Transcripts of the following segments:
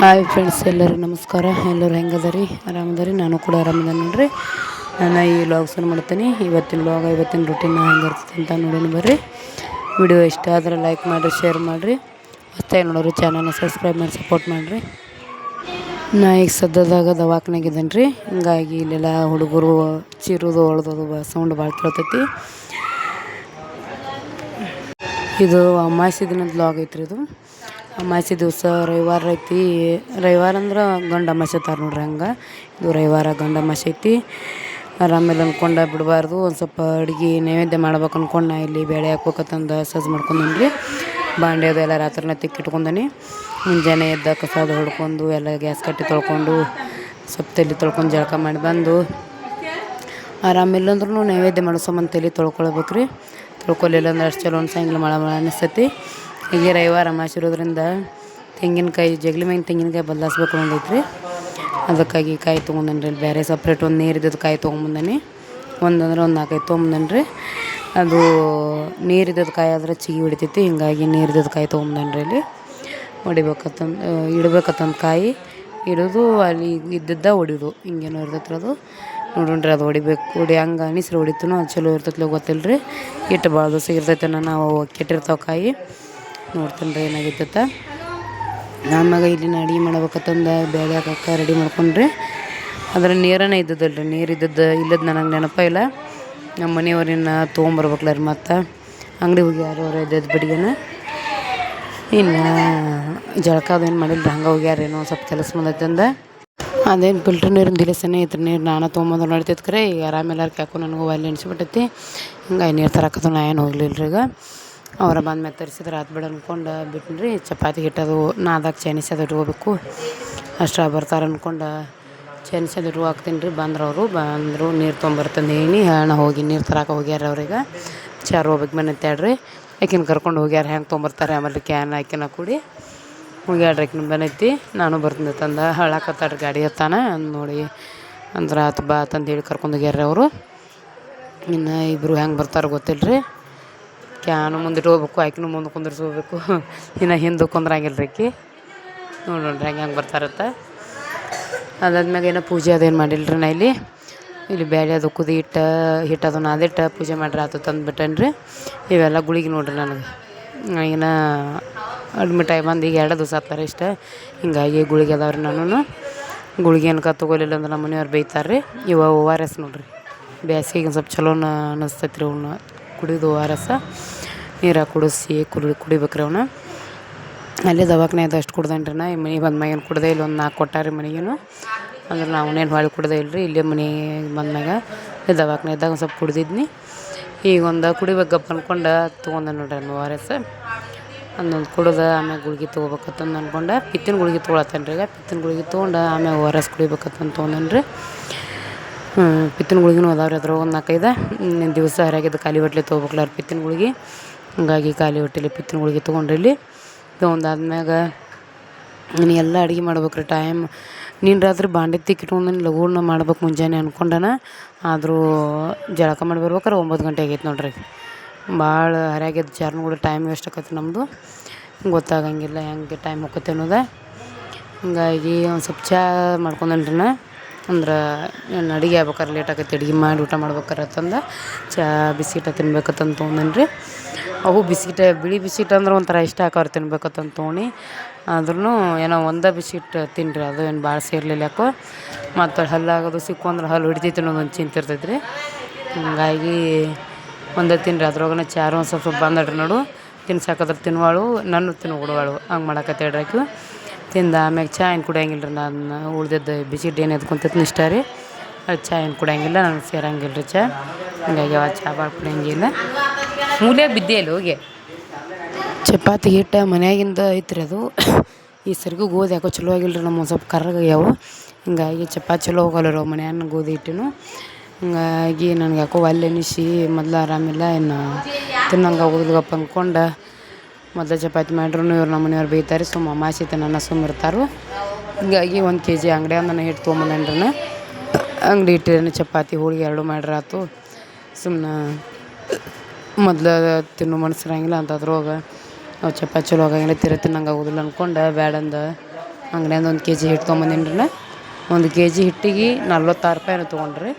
Hi friends ಎಲ್ಲರಿಗೂ ನಮಸ್ಕಾರ. ಎಲ್ಲರೂ ಹೆಂಗದರಿ? ಆರಾಮದರಿ? ನಾನು ಕೂಡ ಆರಾಮದ ನೋಡ್ರಿ. ನಾನು ಈ ವ್ಲಾಗ್ಸನ್ನು ಮಾಡ್ತೀನಿ. ಇವತ್ತಿನ ವ್ಲಾಗ್ ಇವತ್ತಿನ ರೂಟೀನ್ ಹೆಂಗಿರ್ತದೆ ಅಂತ ನೋಡೋಣ ಬರ್ರಿ. ವಿಡಿಯೋ ಇಷ್ಟ ಆದರೆ ಲೈಕ್ ಮಾಡಿರಿ ಶೇರ್ ಮಾಡಿರಿ. ಹೊಸ್ತಾಗಿ ನೋಡೋರು ಚಾನಲ್ನ ಸಬ್ಸ್ಕ್ರೈಬ್ ಮಾಡಿ ಸಪೋರ್ಟ್ ಮಾಡಿರಿ. ನಾ ಈಗ ಸದ್ಯದಾಗ ದವಾಖಾನೆಗಿದ್ದೇನೆ ರೀ. ಹಿಂಗಾಗಿ ಇಲ್ಲೆಲ್ಲ ಹುಡುಗರು ಚೀರೋದು ಹೊಳ್ದೋದು ಸೌಂಡ್ ಭಾಳ ಕೇಳ್ತೈತಿ. ಇದು ಅಮಾವಾಸ್ಯೆ ದಿನದ ಲಾಗ್ ಐತ್ರಿ ಇದು. ಅಮಾವಾಸ್ಯೆ ದಿವಸ ರವಿವಾರ ಐತಿ. ರವಿವಾರ ಅಂದ್ರೆ ಗಂಡ ಅಮಾಸೆ ತಾರ ನೋಡ್ರಿ ಹಂಗೆ. ಇದು ರವಿವಾರ ಗಂಡ ಅಮಾಸೆ ಐತಿ. ಆರಾಮೇಲೆ ಅಂದ್ಕೊಂಡು ಬಿಡಬಾರ್ದು. ಒಂದು ಸ್ವಲ್ಪ ಅಡುಗೆ ನೈವೇದ್ಯ ಮಾಡ್ಬೇಕು ಅಂದ್ಕೊಂಡು ನಾ ಇಲ್ಲಿ ಬೇಳೆ ಹಾಕ್ಬೇಕಂತಂದು ಸಜ್ಜು ಮಾಡ್ಕೊಂಡೇನಿ ರೀ ಬಾಂಡೆ ಅದು ಎಲ್ಲ ರಾತ್ರಿನ ತಿಕ್ಕಿಟ್ಕೊಂಡನಿ. ಮುಂಜಾನೆ ಎದ್ದ ಕಸ ಅದು ಹೊಡ್ಕೊಂಡು ಎಲ್ಲ ಗ್ಯಾಸ್ ಕಟ್ಟಿ ತೊಳ್ಕೊಂಡು ಸ್ವಲ್ಪ ತಲೆ ತೊಳ್ಕೊಂಡು ಜಳಕ ಮಾಡಿ ಬಂದು ಆರಾಮಿಲ್ಲ ಅಂದ್ರೂ ನೈವೇದ್ಯ ಮಾಡೋ ತಲೆ ತೊಳ್ಕೊಳ್ಬೇಕು ರೀ. ತೊಳ್ಕೊಲಿಲ್ಲ ಅಂದ್ರೆ ಅಷ್ಟು ಚಲೋ ಸಾಯಂಕಾಲ ಮಳೆ ಮಳೆ ಅನಿಸ್ತೈತಿ. ಹೀಗೆ ರವಿವಾರ ಮಾಸಿರೋದ್ರಿಂದ ತೆಂಗಿನಕಾಯಿ ಜಗಲಿ ಮ್ಯಾಗಿನ ತೆಂಗಿನಕಾಯಿ ಬದಲಾಸ್ಬೇಕು ರೀ ಅದಕ್ಕಾಗಿ ಕಾಯಿ ತೊಗೊಂಡನ್ ರೀ ಬೇರೆ ಸಪ್ರೇಟ್ ಒಂದು ನೀರಿದ್ದದ್ದು ಕಾಯಿ ತೊಗೊಂಬಂದಾನೆ. ಒಂದಂದ್ರೆ ಒಂದು ನಾಲ್ಕೈದು ತೊಗೊಂಬಂದನಿ ರೀ ಅದು ನೀರಿದ್ದದ್ದು ಕಾಯಿ ಆದ್ರೆ ಚಿಗಿ ಹೊಡಿತೈತಿ, ಹಿಂಗಾಗಿ ನೀರಿದ್ದದ್ದು ಕಾಯಿ ತೊಗೊಂಬಂದನಿ ರೀ ಇಲ್ಲಿ. ಹೊಡಿಬೇಕತ್ತಂದು ಇಡ್ಬೇಕತ್ತಂದು ಕಾಯಿ ಇಡೋದು ಅಲ್ಲಿ ಇದ್ದಿದ್ದ ಹೊಡಿಯೋದು ಹಿಂಗೇನೋ ಇರ್ತೈತ್ರಿ ಅದು. ನೋಡೋಣ್ರಿ ಅದು ಹೊಡಿಬೇಕು, ಹೊಡಿ ಹಂಗೆ ಅನಿಸ್ರಿ ಹೊಡಿತನೋ ಅದು ಚಲೋ ಇರ್ತೈತ್ಲೋ ಗೊತ್ತಿಲ್ಲ ರೀ ಇಟ್ಟು ಭಾಳ ದಿವಸ ಇರ್ತೈತೆ ನಾವು ಕೆಟ್ಟಿರ್ತಾವೆ ಕಾಯಿ. ನೋಡ್ತೀನಿ ರೀ ಏನಾಗಿತ್ತ. ಆಮ್ಯಾಗ ಇಲ್ಲಿನ ಅಡುಗೆ ಮಾಡ್ಬೇಕತ್ತಂದು ಬೇಳೆ ಹಾಕಕ್ಕೆ ರೆಡಿ ಮಾಡ್ಕೊಂಡ್ರಿ. ಅದರ ನೀರನೇ ಇದ್ದದಲ್ಲ ರೀ ನೀರು ಇದ್ದದ್ದು ಇಲ್ಲದ ನನಗೆ ನೆನಪ ಇಲ್ಲ. ನಮ್ಮ ಮನೆಯವ್ರನ್ನ ತೊಗೊಂಬರ್ಬೇಕಲ್ಲ ರೀ ಮತ್ತು. ಅಂಗಡಿ ಹೋಗಿ ಯಾರು ಇದ್ದದ್ದು ಬಿಡಿಗೆನ. ಇನ್ನು ಜಳಕ ಅದೇನು ಮಾಡಿಲ್ಲ ಹಂಗೆ ಹೋಗ್ಯಾರೇನೋ, ಸ್ವಲ್ಪ ಕೆಲಸ ಬಂದೈತಂದ. ಅದೇನು ಫಿಲ್ಟ್ರ್ ನೀರಿನ ದಿಲಸನೇ ಐತ್ರಿ ನೀರು ನಾನು ತೊಗೊಂಬಂದು ನಡಿತೈತೆ ಕರೆ. ಈಗ ಆರಾಮೆಲ್ಲರ್ಗೆ ಯಾಕೋ ನನಗೂ ಅಲ್ಲಿ ಎಣಿಸ್ಬಿಟ್ಟೈತಿ ಹಿಂಗೆ ನೀರು ತರಕತ್ತು ನಾ ಏನು ಹೋಗಲಿಲ್ಲ ಈಗ. ಅವರ ಬಂದ್ಮೇಲೆ ತರಿಸಿದ್ರೆ ಆತು ಬಿಡ ಅಂದ್ಕೊಂಡು ಬಿಟ್ಟಿನಿ ರೀ ಚಪಾತಿ ಹಿಟ್ಟದು ನಾದಾಗ ಚೈನೀಸ್ ಅದು ಇಟ್ಕೋಬೇಕು. ಅಷ್ಟು ಬರ್ತಾರೆ ಅಂದ್ಕೊಂಡು ಚೈನೀಸ್ ಅದು ಇಟ್ಕೊ ಹಾಕ್ತೀನಿ ರೀ ಬಂದ್ರೆ ಅವರು ಬಂದರು ನೀರು ತೊಗೊಂಬರ್ತಂದು ಹೇಳಿ ಹೇಳೋಣ ಹೋಗಿ, ನೀರು ತರಕ್ಕೆ ಹೋಗ್ಯಾರ ಅವ್ರಿಗೆ. ಚಾರು ಹೋಗ್ಬೇಕು ಮನೆ ಹೇಳ್ರಿ ಆಕಿನ ಕರ್ಕೊಂಡು ಹೋಗ್ಯಾರ ಹೆಂಗೆ ತೊಗೊಂಬರ್ತಾರೆ ಆಮೇಲೆ ಕ್ಯಾನ್ ಆಕಿನ ಕೂಡಿ ಹೋಗ್ಯಾಡ್ರಿ ಆಕಿನ ಬಂದೈತಿ ನಾನು ಬರ್ತೀನಿ ತಂದ ಹಳಕತ್ತಾಡ್ರಿ ಗಾಡಿ ಹತ್ತಾನ. ನೋಡಿ ಅಂದ್ರೆ ಆತು ಬಾ ಅಂತಂದು ಹೇಳಿ ಕರ್ಕೊಂಡು ಹೋಗ್ಯಾರ ಅವರು. ಇನ್ನು ಇಬ್ಬರು ಹೆಂಗೆ ಬರ್ತಾರೆ ಗೊತ್ತಿಲ್ಲ ರೀ ಕ್ಯಾನು ಮುಂದಿಟ್ಟು ಹೋಗ್ಬೇಕು, ಆಕಿನೂ ಮುಂದೆ ಕುಂದ್ರಿಸಿ ಹೋಗ್ಬೇಕು. ಇನ್ನು ಹಿಂದೆ ಕುಂದ್ರಂಗಿಲ್ಲ ರೀ ಆಕಿ ನೋಡೋಣ್ರಿ ಹೆಂಗೆ ಹೆಂಗೆ ಬರ್ತಾರತ್ತ ಅದಾದ್ಮ್ಯಾಗ ಏನೋ ಪೂಜೆ ಅದೇನು ಮಾಡಿಲ್ಲ ರೀ ನಾ ಇಲ್ಲಿ? ಇಲ್ಲಿ ಬ್ಯಾಳೆ ಅದು ಕುದಿ ಇಟ್ಟ ಹಿಟ್ಟು ಅದನ್ನು ನಾದಿಟ್ಟು ಪೂಜೆ ಮಾಡ್ರಿ ಆತು ತಂದುಬಿಟ್ಟೇನಿ ರೀ ಇವೆಲ್ಲ ಗುಳಿಗೆ ನೋಡ್ರಿ ನನಗೆ. ಈಗಿನ ಅಡ್ಮಿಟ್ ಆಗಿ ಬಂದು ಈಗ ಎರಡು ದಿವಸ ಆಗ್ತಾರೆ ಇಷ್ಟ. ಹಿಂಗಾಗಿ ಗುಳಿಗೆ ಅದಾವೆ ರೀ ನಾನು ಗುಳಿಗೆ ಏನಕ ತೊಗೊಲಿಲ್ಲ ಅಂದ್ರೆ ನಮ್ಮ ಮನೆಯವ್ರು ಬೈತಾರೆ ರೀ ಇವ ಓ ಆರ್ ಎಸ್ ನೋಡ್ರಿ. ಬೇಸಿಗೆಗೆ ಸ್ವಲ್ಪ ಚಲೋನ ಅನಿಸ್ತೈತೆ ರೀ ಅವನ್ನ ಕುಡಿದು ಓ ಆರ್ ಎಸ್ ನೀರು ಕುಡಿಸಿ ಕುಡಿ, ಕುಡಿಬೇಕ್ರಿ ಅವನ್ನ ಅಲ್ಲೇ ದವಾಖಾನೆ ಅಷ್ಟು ಕುಡ್ದೇನ್ರಿ ನಾ. ಈ ಮನೆಗೆ ಬಂದ ಮ್ಯಾಗ ಏನು ಇಲ್ಲೊಂದು ನಾಲ್ಕು ಕೊಟ್ಟಾರಿ ಮನೆಗೇನು. ಅಂದ್ರೆ ನಾವನ್ನೇನು ಹೊಳ್ಳಿ ಕುಡ್ದೇ ಇಲ್ಲ ರೀ ಇಲ್ಲೇ ಮನೆಗೆ ದವಾಖಾನೆ ಇದ್ದಾಗ ಒಂದು ಸ್ವಲ್ಪ ಕುಡ್ದಿದ್ನಿ. ಈಗ ಒಂದು ಕುಡಿಬೇಕಪ್ಪ ಅನ್ಕೊಂಡು ತೊಗೊಂಡೆ ನೋಡ್ರಿ ಓ ಆರ್ ಎಸ್ ಅಂದೊಂದು ಕುಡ್ದು ಆಮ್ಯಾಗ ಗುಳ್ಗೆ ತೊಗೋಬೇಕತ್ತಂದು ಅನ್ಕೊಂಡೆ, ಪಿತ್ತಿನ ಗುಳ್ಗೆ ತೊಗೊಳತ್ತೇನೆ ರೀ ಈಗ, ಪಿತ್ತಿನ ಗುಳ್ಗೆ ತೊಗೊಂಡು ಆಮ್ಯಾಗ ಓ ಆರ್ ಎಸ್ ಕುಡಿಬೇಕತ್ತಂತ ತೊಗೊಂಡೇನು ರೀ ಪಿತ್ತಿನ ಗುಳ್ಗಿನೂ ಅದಾವ ರೀ ಅದ್ರಾಗ ಒಂದು ನಾಲ್ಕೈದು. ದಿವಸ ಹರಿಯಾಗಿದ್ದು ಖಾಲಿ ತೊಗೋಬೇಕಲ್ಲ ರೀ ಪಿತ್ತಿನ ಗುಳ್ಗೆ. ಹಂಗಾಗಿ ಖಾಲಿ ಹೊಟ್ಟೆಲಿ ಪಿತ್ತಿನ ಗುಳ್ಗೆ ತೊಗೊಂಡ್ರಿ ಇಲ್ಲಿ. ತೊಗೊಂಡಾದ್ಮ್ಯಾಗ ನೀನು ಎಲ್ಲ ಅಡುಗೆ ಮಾಡ್ಬೇಕು ರೀ ಟೈಮ್ ನೀನು ರಾತ್ರಿ ಬಾಂಡೆ ತಿಕ್ಕಿಟ್ಕೊಂಡು ಲಗೂನ ಮಾಡ್ಬೇಕು ಮುಂಜಾನೆ ಅನ್ಕೊಂಡನ, ಆದರೂ ಜಳಕ ಮಾಡಿ ಬರ್ಬೇಕಾರೆ ಒಂಬತ್ತು ಗಂಟೆ ಆಗೈತೆ ನೋಡ್ರಿ. ಭಾಳ ಹರಿಯಾಗೈತೆ ಜಾರ್ನು ಕೂಡ ಟೈಮ್ ವೇಸ್ಟ್ ಆಕೈತಿ ನಮ್ಮದು ಗೊತ್ತಾಗಂಗಿಲ್ಲ ಹೆಂಗೆ ಟೈಮ್ ಹೋಗುತ್ತೆ ಅನ್ನೋದು. ಹಂಗಾಗಿ ಒಂದು ಸ್ವಲ್ಪ ಚಾ ಮಾಡ್ಕೊಂಡೇನಿ ನಾ ಅಂದ್ರೆ ನಾನು ಅಡುಗೆ ಆಗ್ಬೇಕಾರೆ ಲೇಟ್ ಆಗೈತೆ ಅಡುಗೆ ಮಾಡಿ ಊಟ ಮಾಡ್ಬೇಕಾರೆ ಅಂತಂದು ಚಹಾ ಬಿಸಿಟ ತಿನ್ಬೇಕಂತ ತೊಗೊಂಡನ್ರಿ ಅವು ಬಿಸ್ಕಿಟ ಬಿಳಿ ಬಿಸ್ಕಿಟ್ ಅಂದ್ರೆ ಒಂಥರ ಇಷ್ಟ ಆಕವ್ರಿ ತಿನ್ಬೇಕಂತ ತೋಣಿ. ಆದ್ರೂ ಏನೋ ಒಂದೇ ಬಿಸ್ಕಿಟ್ ತಿನ್ನಿರಿ ಅದು ಏನು ಭಾಳ ಸೇರಲಿಲ್ಲ ಯಾಕೋ. ಮತ್ತು ಹಲ್ಲಾಗೋದು ಸಿಕ್ಕು ಅಂದ್ರೆ ಹಲ್ಲು ಹಿಡಿತೈತಿ ಅನ್ನೋದು ಒಂದು ಚಿಂತೆ ಇರ್ತೈತೆ ರೀ ಹಂಗಾಗಿ ಒಂದೇ ತಿನ್ನಿರಿ ಅದ್ರೊಳಗೆ ಚಾರು ಒಂದು ಸ್ವಲ್ಪ ಬಂದಡ್ರಿ ನೋಡು. ತಿನ್ಸಾಕದ್ರೆ ತಿನ್ವಾಳು, ನನ್ನ ತಿನ್ನು ಬಿಡುವಾಳು ಹಂಗೆ ಮಾಡಕತ್ತೇಳ್ರಿ ಆಕೆ. ತಿಂದ ಆಮ್ಯಾಗ ಚಹಾ ಏನು ಕುಡಿಯಂಗಿಲ್ಲ ರೀ ನಾನು, ಉಳ್ದಿದ್ದು ಬಿಸಿಟ್ಟು ಏನು ಎದ್ಕೊಂತೈತಿ ಇಷ್ಟ ರೀ. ಅದು ಚಹಾ ಏನು ಕುಡಿಯಂಗಿಲ್ಲ ನನಗೆ ಸೇರಂಗಿಲ್ಲ ರೀ ಚಹಾ ಹಂಗಾಗಿ ಅವ ಚಹಾ ಭಾಳ ಕುಡಿಯಂಗಿಲ್ಲ. ಮೂಲೆ ಬಿದ್ದೆ ಅಲ್ಲಿ ಹೋಗಿ? ಚಪಾತಿ ಹಿಟ್ಟು ಮನ್ಯಾಗಿಂದ ಐತ್ರಿ ಅದು. ಈ ಸರಿಗೂ ಗೋಧಿ ಯಾಕೋ ಚಲೋ ಆಗಿಲ್ಲ ರೀ ನಮ್ಮ ಸ್ವಲ್ಪ ಕರ್ರಗಾಗ್ಯಾವ ಹಿಂಗಾಗಿ ಚಪಾತಿ ಚಲೋ ಹೋಗಲ್ಲ ರೀ ಮನ್ಯಾನ ಗೋಧಿ ಹಿಟ್ಟಿನ. ಹಿಂಗಾಗಿ ನನಗೆ ಯಾಕೋ ಅಲ್ಲಿ ಎನಿಸಿ ಮೊದ್ಲು ಆರಾಮಿಲ್ಲ, ಇನ್ನು ತಿನ್ನಂಗೆ ಆಗೋದಿಲ್ಲಪ್ಪ ಅಂದ್ಕೊಂಡು ಮೊದಲು ಚಪಾತಿ ಮಾಡ್ರೂ ಇವ್ರು ನಮ್ಮ ಮನೆಯವ್ರು ಬೈತಾರೆ ಸುಮ್ಮ ಅಮಾಸಿ ನನ್ನ ಸುಮ್ಮ ಇರ್ತಾರೆ. ಹಿಂಗಾಗಿ ಒಂದು ಕೆ ಜಿ ಅಂಗಡಿಯಾಗ ನಾನು ಹಿಟ್ಟು ತೊಗೊಂಬಂದೇನ್ರಿ ಅಂಗಡಿ ಇಟ್ಟಿರೇನು ಚಪಾತಿ ಹೋಳಿಗೆ ಎರಡು ಮಾಡ್ರಾತು. ಸುಮ್ಮನೆ ಮೊದ್ಲು ತಿನ್ನೋ ಮನ್ಸು ಅಂತ ಅದ್ರೊಳಗೆ ಅವು ಚಪಾತಿ ಚಲೋ ಹೋಗಂಗಿಲ್ಲ ತಿರು ತಿನ್ನಂಗೆ ಆಗೋದಿಲ್ಲ ಅಂದ್ಕೊಂಡು ಬೇಡಂದ ಅಂಗಡಿಯಿಂದ ಒಂದು ಕೆ ಜಿ ಹಿಟ್ಟು ತೊಗೊಂಬಂದೇನ್ರಿ ಒಂದು ಕೆ ಜಿ ಹಿಟ್ಟಿಗೆ ನಲ್ವತ್ತಾರು ರೂಪಾಯಿ ಏನೋ ತೊಗೊಂಡ್ರಿ.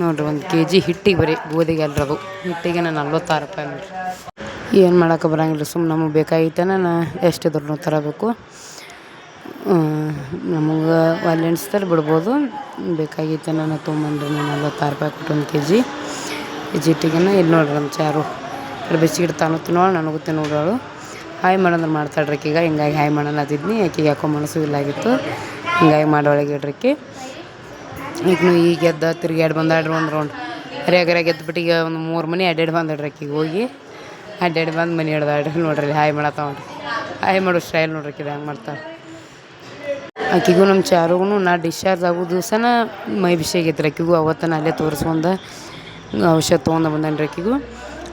ನೋಡಿರಿ, ಒಂದು ಕೆ ಜಿ ಹಿಟ್ಟಿಗೆ ಬರೀ ಗೋಧಿಗೆ ಅಲ್ರಿ ಅದು ಹಿಟ್ಟಿಗೆ ನಲ್ವತ್ತಾರು ರೂಪಾಯಿ ನೋಡಿರಿ ಏನು ಮಾಡೋಕೆ ಬರಂಗಿಲ್ಲ ಸುಮ್ಮನೆ ನಮಗೆ ಬೇಕಾಗಿತ್ತೆ ನಾನು ಎಷ್ಟು ದುಡ್ಡು ತರಬೇಕು. ನಮಗೆ ಒಲ್ಲೆ ಅನ್ಸ್ತಾರೆ ಬಿಡ್ಬೋದು. ಬೇಕಾಗಿತ್ತು ನಾನು ತೊಗೊಂಬಂದ್ರಿ ನಲ್ವತ್ತಾರು ರೂಪಾಯಿ ಕೊಟ್ಟು ಒಂದು ಕೆ ಜಿ ಜಿಟ್ಟಿಗೆನ ಇಲ್ಲಿ ನೋಡ್ರಿ ನಮ್ಮ ಚಾರು. ಬಿಸ್ಕಿಟ್ ತಾನು ತಿನ್ನೋಳು ನನಗೂ ತಿನ್ನೋಳು ಹಾಯ್ ಮಾಡೋಂದ್ರೆ ಮಾಡ್ತಾಳ್ರಿ ಈಗ ಹಿಂಗಾಗಿ ಹಾಯ್ ಮಾಡಲ್ಲತ್ತಿದ್ನಿ ಆಕಿಗೆ ಯಾಕೋ ಮನಸ್ಸು ಇಲ್ಲಾಗಿತ್ತು ಹಿಂಗಾಗಿ ಮಾಡೋಳಗೆ ಇಡ್ರಿಕಿ ಈಗನು ಈಗ ಎದ್ದ ತಿರ್ಗ್ಯಾಡಿ ಬಂದಾಡ್ರಿ ಒಂದು ರೌಂಡ್ ರೇಗರಾಗ ಎದ್ಬಿಟ್ಟು ಈಗ ಒಂದು ಮೂರು ಮನೆ ಅಡ್ಡಾಡಿ ಬಂದಾಡ್ರಿ ಆಕಿಗೆ ಹೋಗಿ. ಅಡ್ಡಾಡಿ ಬಂದು ಮನೆ ಹಿಡ್ದಾಡ್ರಿ ನೋಡ್ರಿ ಹಾಯ್ ಮಾಡತ್ತವ್ರಿ ಹಾಯ್ ಮಾಡೋ ಸ್ಟೈಲ್ ನೋಡ್ರಿ ಆಕಿದು ಹೆಂಗೆ ಮಾಡ್ತಾಳೆ. ಆಕಿಗೂ ನಮ್ಮ ಚಾರುಗೂ ನಾ ಡಿಸ್ಚಾರ್ಜ್ ಆಗೋ ದಿವ್ಸನ ಮೈ ಬಿಸಿ ಆಗೈತ್ರಿ ಆಕಿಗೂ ಅವತ್ತನ ಅಲ್ಲೇ ತೋರಿಸ್ಕೊಂಡ ಔಷಧ ತೊಗೊಂಡು ರೀ ಆಕಿಗೂ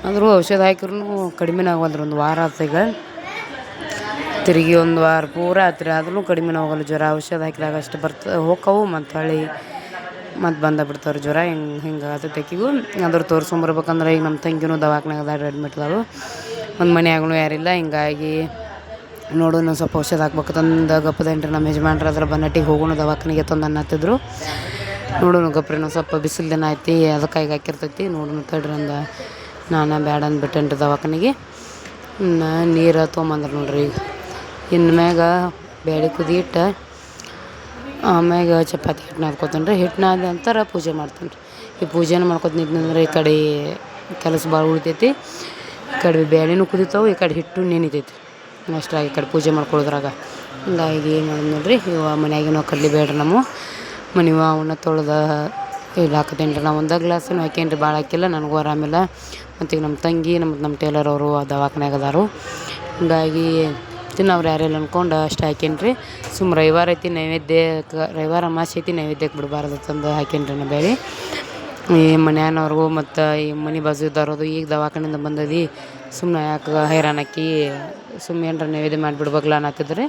ಆದರೂ ಔಷಧ ಹಾಕಿರೂ ಕಡಿಮೆನೇ ಆಗವಲ್ರಿ ಒಂದು ವಾರ ಆತು ತಿರುಗಿ ಒಂದು ವಾರ ಪೂರ ಆತ್ರಿ, ಆದ್ರೂ ಕಡಿಮೆನೇ ಆಗಲ್ಲ ಜ್ವರ. ಔಷಧ ಹಾಕಿದಾಗ ಅಷ್ಟು ಬರ್ತ ಹೋಕ್ಕವು ಮತ್ತು ಹೊಳ್ಳಿ ಮತ್ತು ಬಂದ ಬಿಡ್ತಾವ್ರಿ ಜ್ವರ, ಹಿಂಗೆ ಹಿಂಗೆ ಆತೈತೆ ಆಕಿಗೂ. ಅದ್ರ ತೋರ್ಸ್ಕೊಂಬರ್ಬೇಕಂದ್ರೆ ಈಗ ನಮ್ಮ ತಂಗಿನೂ ದವಾಖಾನೆ ಅದಾಳ್ರಿ ಅಡ್ಮಿಟ್ ಅದಾವು ಒಂದು ಮನ್ಯಾಗೂ ಯಾರಿಲ್ಲ ಹಿಂಗಾಗಿ ನೋಡು ನಾನು ಸ್ವಲ್ಪ ಔಷಧ ತಂದು ಗಪ್ಪದೇನ್ರಿ ನಮ್ಮ ಯಜಮಾನ್ರು ಅದ್ರ ಬನ್ನಟ್ಟಿಗೆ ಹೋಗೋಣ ದವಾಖಾನೆಗೆ ತಂದು ಅನ್ನತ್ತಿದ್ರು ನೋಡೋಣ ಗೊಬ್ಬರ ಇನ್ನೊಂದು ಸ್ವಲ್ಪ ಬಿಸಿಲು ದಿನ ಐತಿ ಅದಕ್ಕೆ ಈಗ ಹಾಕಿರ್ತೈತಿ ನೋಡೋಣ ತಡ್ರಿ ಅಂದ. ನಾನು ಬ್ಯಾಡ ಅಂದ್ಬಿಟ್ಟೇನ್ರಿ ದವಾಖಾನಿಗೆ. ಇನ್ನು ನೀರು ತೊಗೊಂಬಂದ್ರೆ ನೋಡ್ರಿ ಈಗ. ಇನ್ನು ಮ್ಯಾಗ ಬೇಳೆ ಕುದಿ ಇಟ್ಟು ಆಮ್ಯಾಗ ಚಪಾತಿ ಹಿಟ್ಟು ನಾದ್ಕೊತೇನೆ ರೀ. ಹಿಟ್ಟು ನಾದ ನಂತರ ಪೂಜೆ ಮಾಡ್ತೇನೆ ರೀ. ಈ ಪೂಜೆನ ಮಾಡ್ಕೊತ ನಿಂತ್ನಂದ್ರೆ ಈ ಕಡೆ ಕೆಲಸ ಭಾಳ ಉಳಿತೈತಿ. ಈ ಕಡೆ ಬೇಳೆನೂ ಕುದಿತಾವೆ, ಈ ಕಡೆ ಹಿಟ್ಟು ನೆನಿತೈತಿ ಅಷ್ಟಾಗಿ ಈ ಕಡೆ ಪೂಜೆ ಮಾಡ್ಕೊಳ್ಳೋದ್ರಾಗ ಹಿಂಗಾಗಿ ಏನು ಮಾಡೋದು ನೋಡ್ರಿ, ಇವ ಮನ್ಯಾಗಿನೂ ಕಡ್ಲಿ ಬೇಡ್ರಿ ನಮ್ಮ. ಮನೆವ ಅವನ್ನ ತೊಳ್ದು ಇಲ್ಲ ಹಾಕತೇನೆ ರೀ ನಾವು ಒಂದೇ ಗ್ಲಾಸನ್ನು ಹಾಕೇನಿ ರೀ ಭಾಳ ಹಾಕಿಲ್ಲ, ನನಗೂ ಆರಾಮಿಲ್ಲ ಮತ್ತು ಈಗ ನಮ್ಮ ತಂಗಿ ನಮ್ಮ ನಮ್ಮ ಟೇಲರ್ ಅವರು ದವಾಖಾನ್ಯಾಗ ಅದಾರು. ಹಿಂಗಾಗಿ ತಿನ್ನೋರು ಯಾರಿಲ್ಲ ಅಂದ್ಕೊಂಡು ಅಷ್ಟು ಹಾಕೇನಿ ರೀ ಸುಮ್ಮ ರವಿವಾರ ಐತಿ ನೈವೇದ್ಯಕ್ಕೆ ರವಿವಾರ ಅಮಾಸೆ ಐತಿ ನೈವೇದ್ಯಕ್ಕೆ ಬಿಡಬಾರ್ದು ತಂದು ಹಾಕೇನಿ ರೀ ನಾ ಬೇರೆ. ಈ ಮನ್ಯಾನವ್ರಿಗೂ ಮತ್ತು ಈ ಮನೆ ಬಾಜು ಇದ್ದವ್ರದು ಈಗ ದವಾಖಾನೆಯಿಂದ ಬಂದದಿ ಸುಮ್ಮನೆ ಯಾಕೆ ಹೈರಾಣಾಕಿ ಸುಮ್ಮನೆ ಏನ್ರ ನೈವೇದ್ಯ ಮಾಡಿಬಿಡ್ಬೇಕಲ್ಲ ಅನ್ನತ್ತಿದ್ರಿ.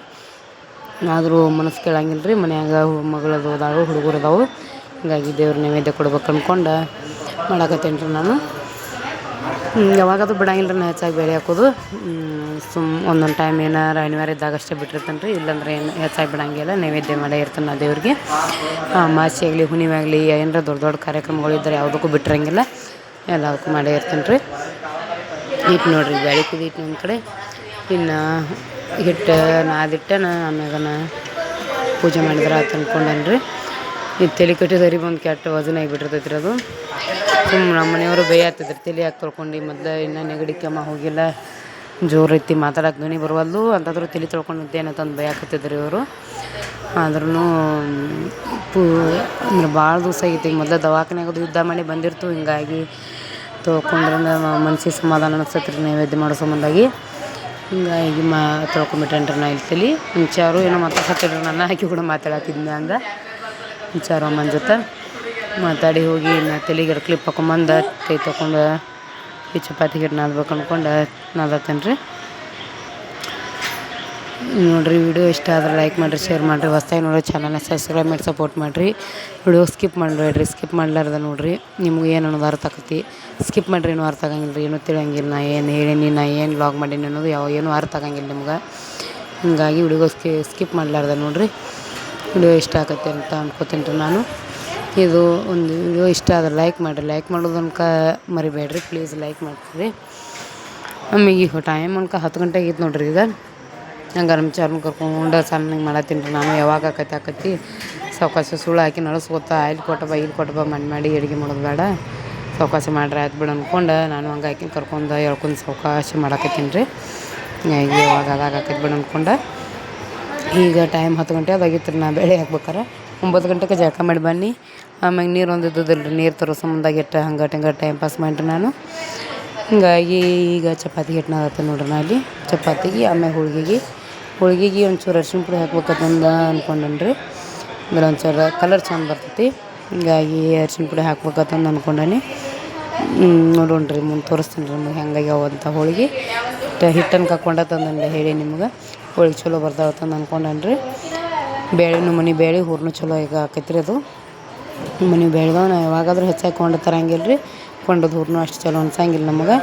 ಆದರೂ ಮನಸ್ಸು ಕೇಳಂಗಿಲ್ಲ ರೀ ಮನ್ಯಾಗ ಮಗಳದು ಅದಾಳು ಹುಡುಗರು ಅದಾವು. ಹಿಂಗಾಗಿ ದೇವ್ರ ನೈವೇದ್ಯ ಕೊಡ್ಬೇಕು ಅಂದ್ಕೊಂಡು ಮಾಡಾಕತ್ತೇನೆ ರೀ ನಾನು ಯಾವಾಗಾದ್ರೂ ಬಿಡಂಗಿಲ್ಲ ರೀ ನಾನು ಹೆಚ್ಚಾಗಿ ಬೆಳೆ ಹಾಕೋದು. ಸುಮ್ ಒಂದೊಂದು ಟೈಮ್ ಏನಾರ ಅನಿವಾರ್ಯ ಇದ್ದಾಗ ಅಷ್ಟೇ ಬಿಟ್ಟಿರ್ತೇನೆ ರೀ ಇಲ್ಲಾಂದ್ರೆ ಏನು ಹೆಚ್ಚಾಗಿ ಬಿಡಂಗಿಲ್ಲ, ನೈವೇದ್ಯ ಮಾಡೇ ಇರ್ತೇನೆ ನಾ ದೇವ್ರಿಗೆ. ಮಾಸಿ ಆಗಲಿ, ಹುಣ್ಣಿಮೆ ಆಗಲಿ, ಏನರ ದೊಡ್ಡ ದೊಡ್ಡ ಕಾರ್ಯಕ್ರಮಗಳು ಇದ್ದರೆ ಯಾವುದಕ್ಕೂ ಬಿಟ್ಟಿರಂಗಿಲ್ಲ ಎಲ್ಲದಕ್ಕೂ ಮಾಡೇ ಇರ್ತೇನೆ ರೀ ಇಟ್ಟು ನೋಡಿರಿ, ಬ್ಯಾಳೆ ಇಟ್ಟು ನಿಮ್ಮ ಕಡೆ. ಇನ್ನು ಹಿಟ್ಟು ನಾದಿಟ್ಟನ ಆಮ್ಯಾಗನ ಆಮ್ಯಾಗ ಪೂಜೆ ಮಾಡಿದ್ರೆ ಆತು ಅಂದ್ಕೊಂಡನ್ ರೀ ಈ ತಲೆ ಕಟ್ಟಿದರಿ ಬಂದು ಕೆಟ್ಟ ವಜನ ಆಗಿಬಿಟ್ಟಿರ್ತೈತಿ ರೀ ಅದು. ಸುಮ್ಮನೆ ನಮ್ಮ ಮನೆಯವರು ಬೈಯತ್ತಿದ್ರು ತಲೆ ಹಾಕಿ ತೊಳ್ಕೊಂಡು ಮೊದಲು ಇನ್ನೂ ನೆಗಡಿ ಕೆಮ್ಮ ಹೋಗಿಲ್ಲ. ಜೋರು ಐತಿ ಮಾತಾಡಕ್ಕೆ ಧ್ವನಿ ಬರವಲ್ದು, ಅಂತಂದ್ರೆ ತಲೆ ತೊಳ್ಕೊಂಡು ಏನಂತಂದು ಆಗ್ತಿದ್ರಿ ಇವರು. ಆದ್ರೂ ಪೂ ಅಂದ್ರೆ ಭಾಳ ದಿವಸ ಆಗೈತಿ ಈಗ ಮೊದಲು ದವಾಖಾನೆಗದು ಯುದ್ಧ ಮಾಡಿ ಬಂದಿರ್ತು, ಹಿಂಗಾಗಿ ತೊಳ್ಕೊಂಡ್ರಿಂದ ಮನ್ಸಿಗೆ ಸಮಾಧಾನ ಅನಿಸ್ತೈತ್ರಿ ನೈವೇದ್ಯ ಮಾಡೋ ಸಂಬಂಧಾಗಿ. ಹಿಂಗಾಗಿ ಮಾ ತೊಳ್ಕೊಂಬಿಟ್ಟೇನಿ ರೀ ನಾ ಇಲ್ಲಿ ಮುಂಚಾರು ಏನೋ ಮಾತಾಡ್ಸತ್ತಿದ್ರು ನನ್ನ ಹಾಕಿ ಕೂಡ ಮಾತಾಡತ್ತಿದ್ದೆ ಅಂದ ಮುಂಚಾರು ಅಮ್ಮನ ಜೊತೆ ಮಾತಾಡಿ ಹೋಗಿ ನಾ ತಲೆಗೆ ಕ್ಲಿಪ್ ಹಾಕೊಂಬಂದು, ಕೈ ತೊಗೊಂಡು ಈ ಚಪಾತಿ ಹಿಟ್ಟು ನಾದ್ಬೇಕು ಅನ್ಕೊಂಡು ನಾದತ್ತೇನೆ ರೀ ನೋಡಿರಿ, ವಿಡಿಯೋ ಇಷ್ಟ ಆದರೆ ಲೈಕ್ ಮಾಡಿರಿ ಶೇರ್ ಮಾಡಿರಿ. ಹೊಸ್ದಾಗಿ ನೋಡ್ರಿ ಚಾನಲ್ನ ಸಬ್ಸ್ಕ್ರೈಬ್ ಮಾಡಿ ಸಪೋರ್ಟ್ ಮಾಡಿರಿ. ವಿಡಿಯೋ ಸ್ಕಿಪ್ ಮಾಡಬೇಡ್ರಿ ಸ್ಕಿಪ್ ಮಾಡ್ಲಾರ್ದ ನೋಡಿರಿ. ನಿಮ್ಗೆ ಏನು ಅನ್ನೋದು ಅರ್ಥ ಆಕತಿ ಸ್ಕಿಪ್ ಮಾಡಿರಿ ಏನೂ ಅರ್ಥ ಆಗಂಗಿಲ್ಲ ರೀ ಏನೂ ತಿಳಿಯಂಗಿಲ್ಲ. ನಾ ಏನು ಹೇಳೀನಿ, ನಾ ಏನು ವ್ಲಾಗ್ ಮಾಡೀನಿ ಅನ್ನೋದು ಯಾವ ಏನೂ ಅರ್ಥ ಆಗಂಗಿಲ್ಲ ನಿಮ್ಗೆ. ಹೀಗಾಗಿ ವಿಡಿಯೋ ಸ್ಕಿ ಸ್ಕಿಪ್ ಮಾಡ್ಲಾರ್ದ ನೋಡಿರಿ. ವಿಡಿಯೋ ಇಷ್ಟ ಆಗತ್ತೆ ಅಂತ ಅನ್ಕೋತೀನಿ ರೀ ನಾನು. ಇದು ಒಂದು ವಿಡಿಯೋ ಇಷ್ಟ ಆದ್ರೆ ಲೈಕ್ ಮಾಡಿರಿ. ಲೈಕ್ ಮಾಡೋದು ಅನ್ಕ ಮರಿಬೇಡ್ರಿ. ಪ್ಲೀಸ್ ಲೈಕ್ ಮಾಡ್ತೀರಿ ಆಮೇಲೆ ಈಗ ಟೈಮ್ ಅನ್ಕ ಹತ್ತು ಗಂಟೆ ಆಗೈತೆ ನೋಡ್ರಿ ಈಗ. ಹಂಗೆ ನಮ್ಮ ಕರ್ಕೊಂಡು ಸಣ್ಣಗೆ ಮಾಡತ್ತೀನಿ ರೀ ನಾನು. ಯಾವಾಗ ಆಕತಿ ಆಕತಿ. ಸಾವಕಾಶ ಸುಳ್ಳು ಹಾಕಿ ನಡೆಸ್ಕೊತ ಆಯ್ಲ್ ಕೊಟ್ಟು ಬಾ, ಇಲ್ಲಿ ಕೊಟ್ಟು ಬಾ ಮಾಡಿ ಮಾಡಿ ಅಡುಗೆ ಮಾಡೋದು ಬೇಡ. ಸಾವಕಾಶ ಮಾಡ್ರಿ ಆಯ್ತು ಬಿಡು ಅಂದ್ಕೊಂಡು ನಾನು ಹಂಗೆ ಆಕಿನ ಕರ್ಕೊಂಡು ಹೇಳ್ಕೊಂಡು ಸಾವಕಾಶ ಮಾಡಾಕತ್ತೀನಿ ರೀ. ಯಾವಾಗ ಅದಾಗ ಆಕೈತೆ ಬಿಡು ಅಂದ್ಕೊಂಡು ಈಗ ಟೈಮ್ ಹತ್ತು ಗಂಟೆ ಅದಾಗಿತ್ತು ರೀ, ನಾ ಬೆಳೆ ಹಾಕ್ಬೇಕಾರೆ. ಒಂಬತ್ತು ಗಂಟೆಗೆ ಜಳಕ ಮಾಡಿ ಬನ್ನಿ. ಆಮ್ಯಾಗ ನೀರು ಒಂದು ಇದ್ದದಿಲ್ಲ ರೀ, ನೀರು ತರೋ ಸಂಬಂಧಾಗಿ ಇಟ್ಟು ಹಂಗೆ ಟಂಗೆ ಟೈಮ್ ಪಾಸ್ ಮಾಡಿರಿ ನಾನು. ಹಿಂಗಾಗಿ ಈಗ ಚಪಾತಿ ಹಿಟ್ಟು ನಾದತ್ತೆ ನೋಡ್ರಿ ನಾ ಅಲ್ಲಿ ಚಪಾತಿಗೆ ಆಮ್ಯಾಗ ಹೋಳ್ಗೆಗೆ ಹೋಳ್ಗೆಗೆ ಒಂಚೂರು ಅರ್ಶಿಣ ಪುಡಿ ಹಾಕ್ಬೇಕಂತಂದು ಅಂದ್ಕೊಂಡೇನಿ ರೀ ಅಂದ್ರೆ ಒಂಚೂರು ಕಲರ್ ಚಂದ ಬರ್ತೈತಿ. ಹೀಗಾಗಿ ಅರ್ಶಿಣ ಪುಡಿ ಹಾಕ್ಬೇಕಂತಂದು ಅಂದ್ಕೊಂಡೇನಿ ನೋಡೋಣ ರೀ ಮುಂದೆ ತೋರಿಸ್ತೀನಿ ರೀ ನಿಮಗೆ ಹೆಂಗಾಗ್ಯಾವ ಅಂತ ಹೋಳ್ಗೆ. ಹಿಟ್ಟನ್ನು ಕಕ್ಕೊಂಡ ತಂದಂದೆ ಹೇಳಿ ನಿಮ್ಗೆ. ಹೋಳಿಗೆ ಚಲೋ ಬರ್ತಾವತ್ತಂದು ಅಂದ್ಕೊಂಡೇನಿ ರೀ ಬೇಳೆನೂ ಮನೆ ಬೇಳೆ ಹೂರ್ಣ ಚಲೋ ಈಗ ಆಕೈತ್ರಿ ಅದು. ಮನೆ ಬೇಳೆದವ ನಾವು ಯಾವಾಗಾದ್ರೂ ಹೆಚ್ಚಾಗಿ ಕೊಂಡು ತರಂಗಿಲ್ಲ ರೀ ಕೊಂಡದ ಹೂರ್ಣ ಅಷ್ಟು ಚಲೋ ಅನ್ಸಂಗಿಲ್ಲ ನಮಗೆ.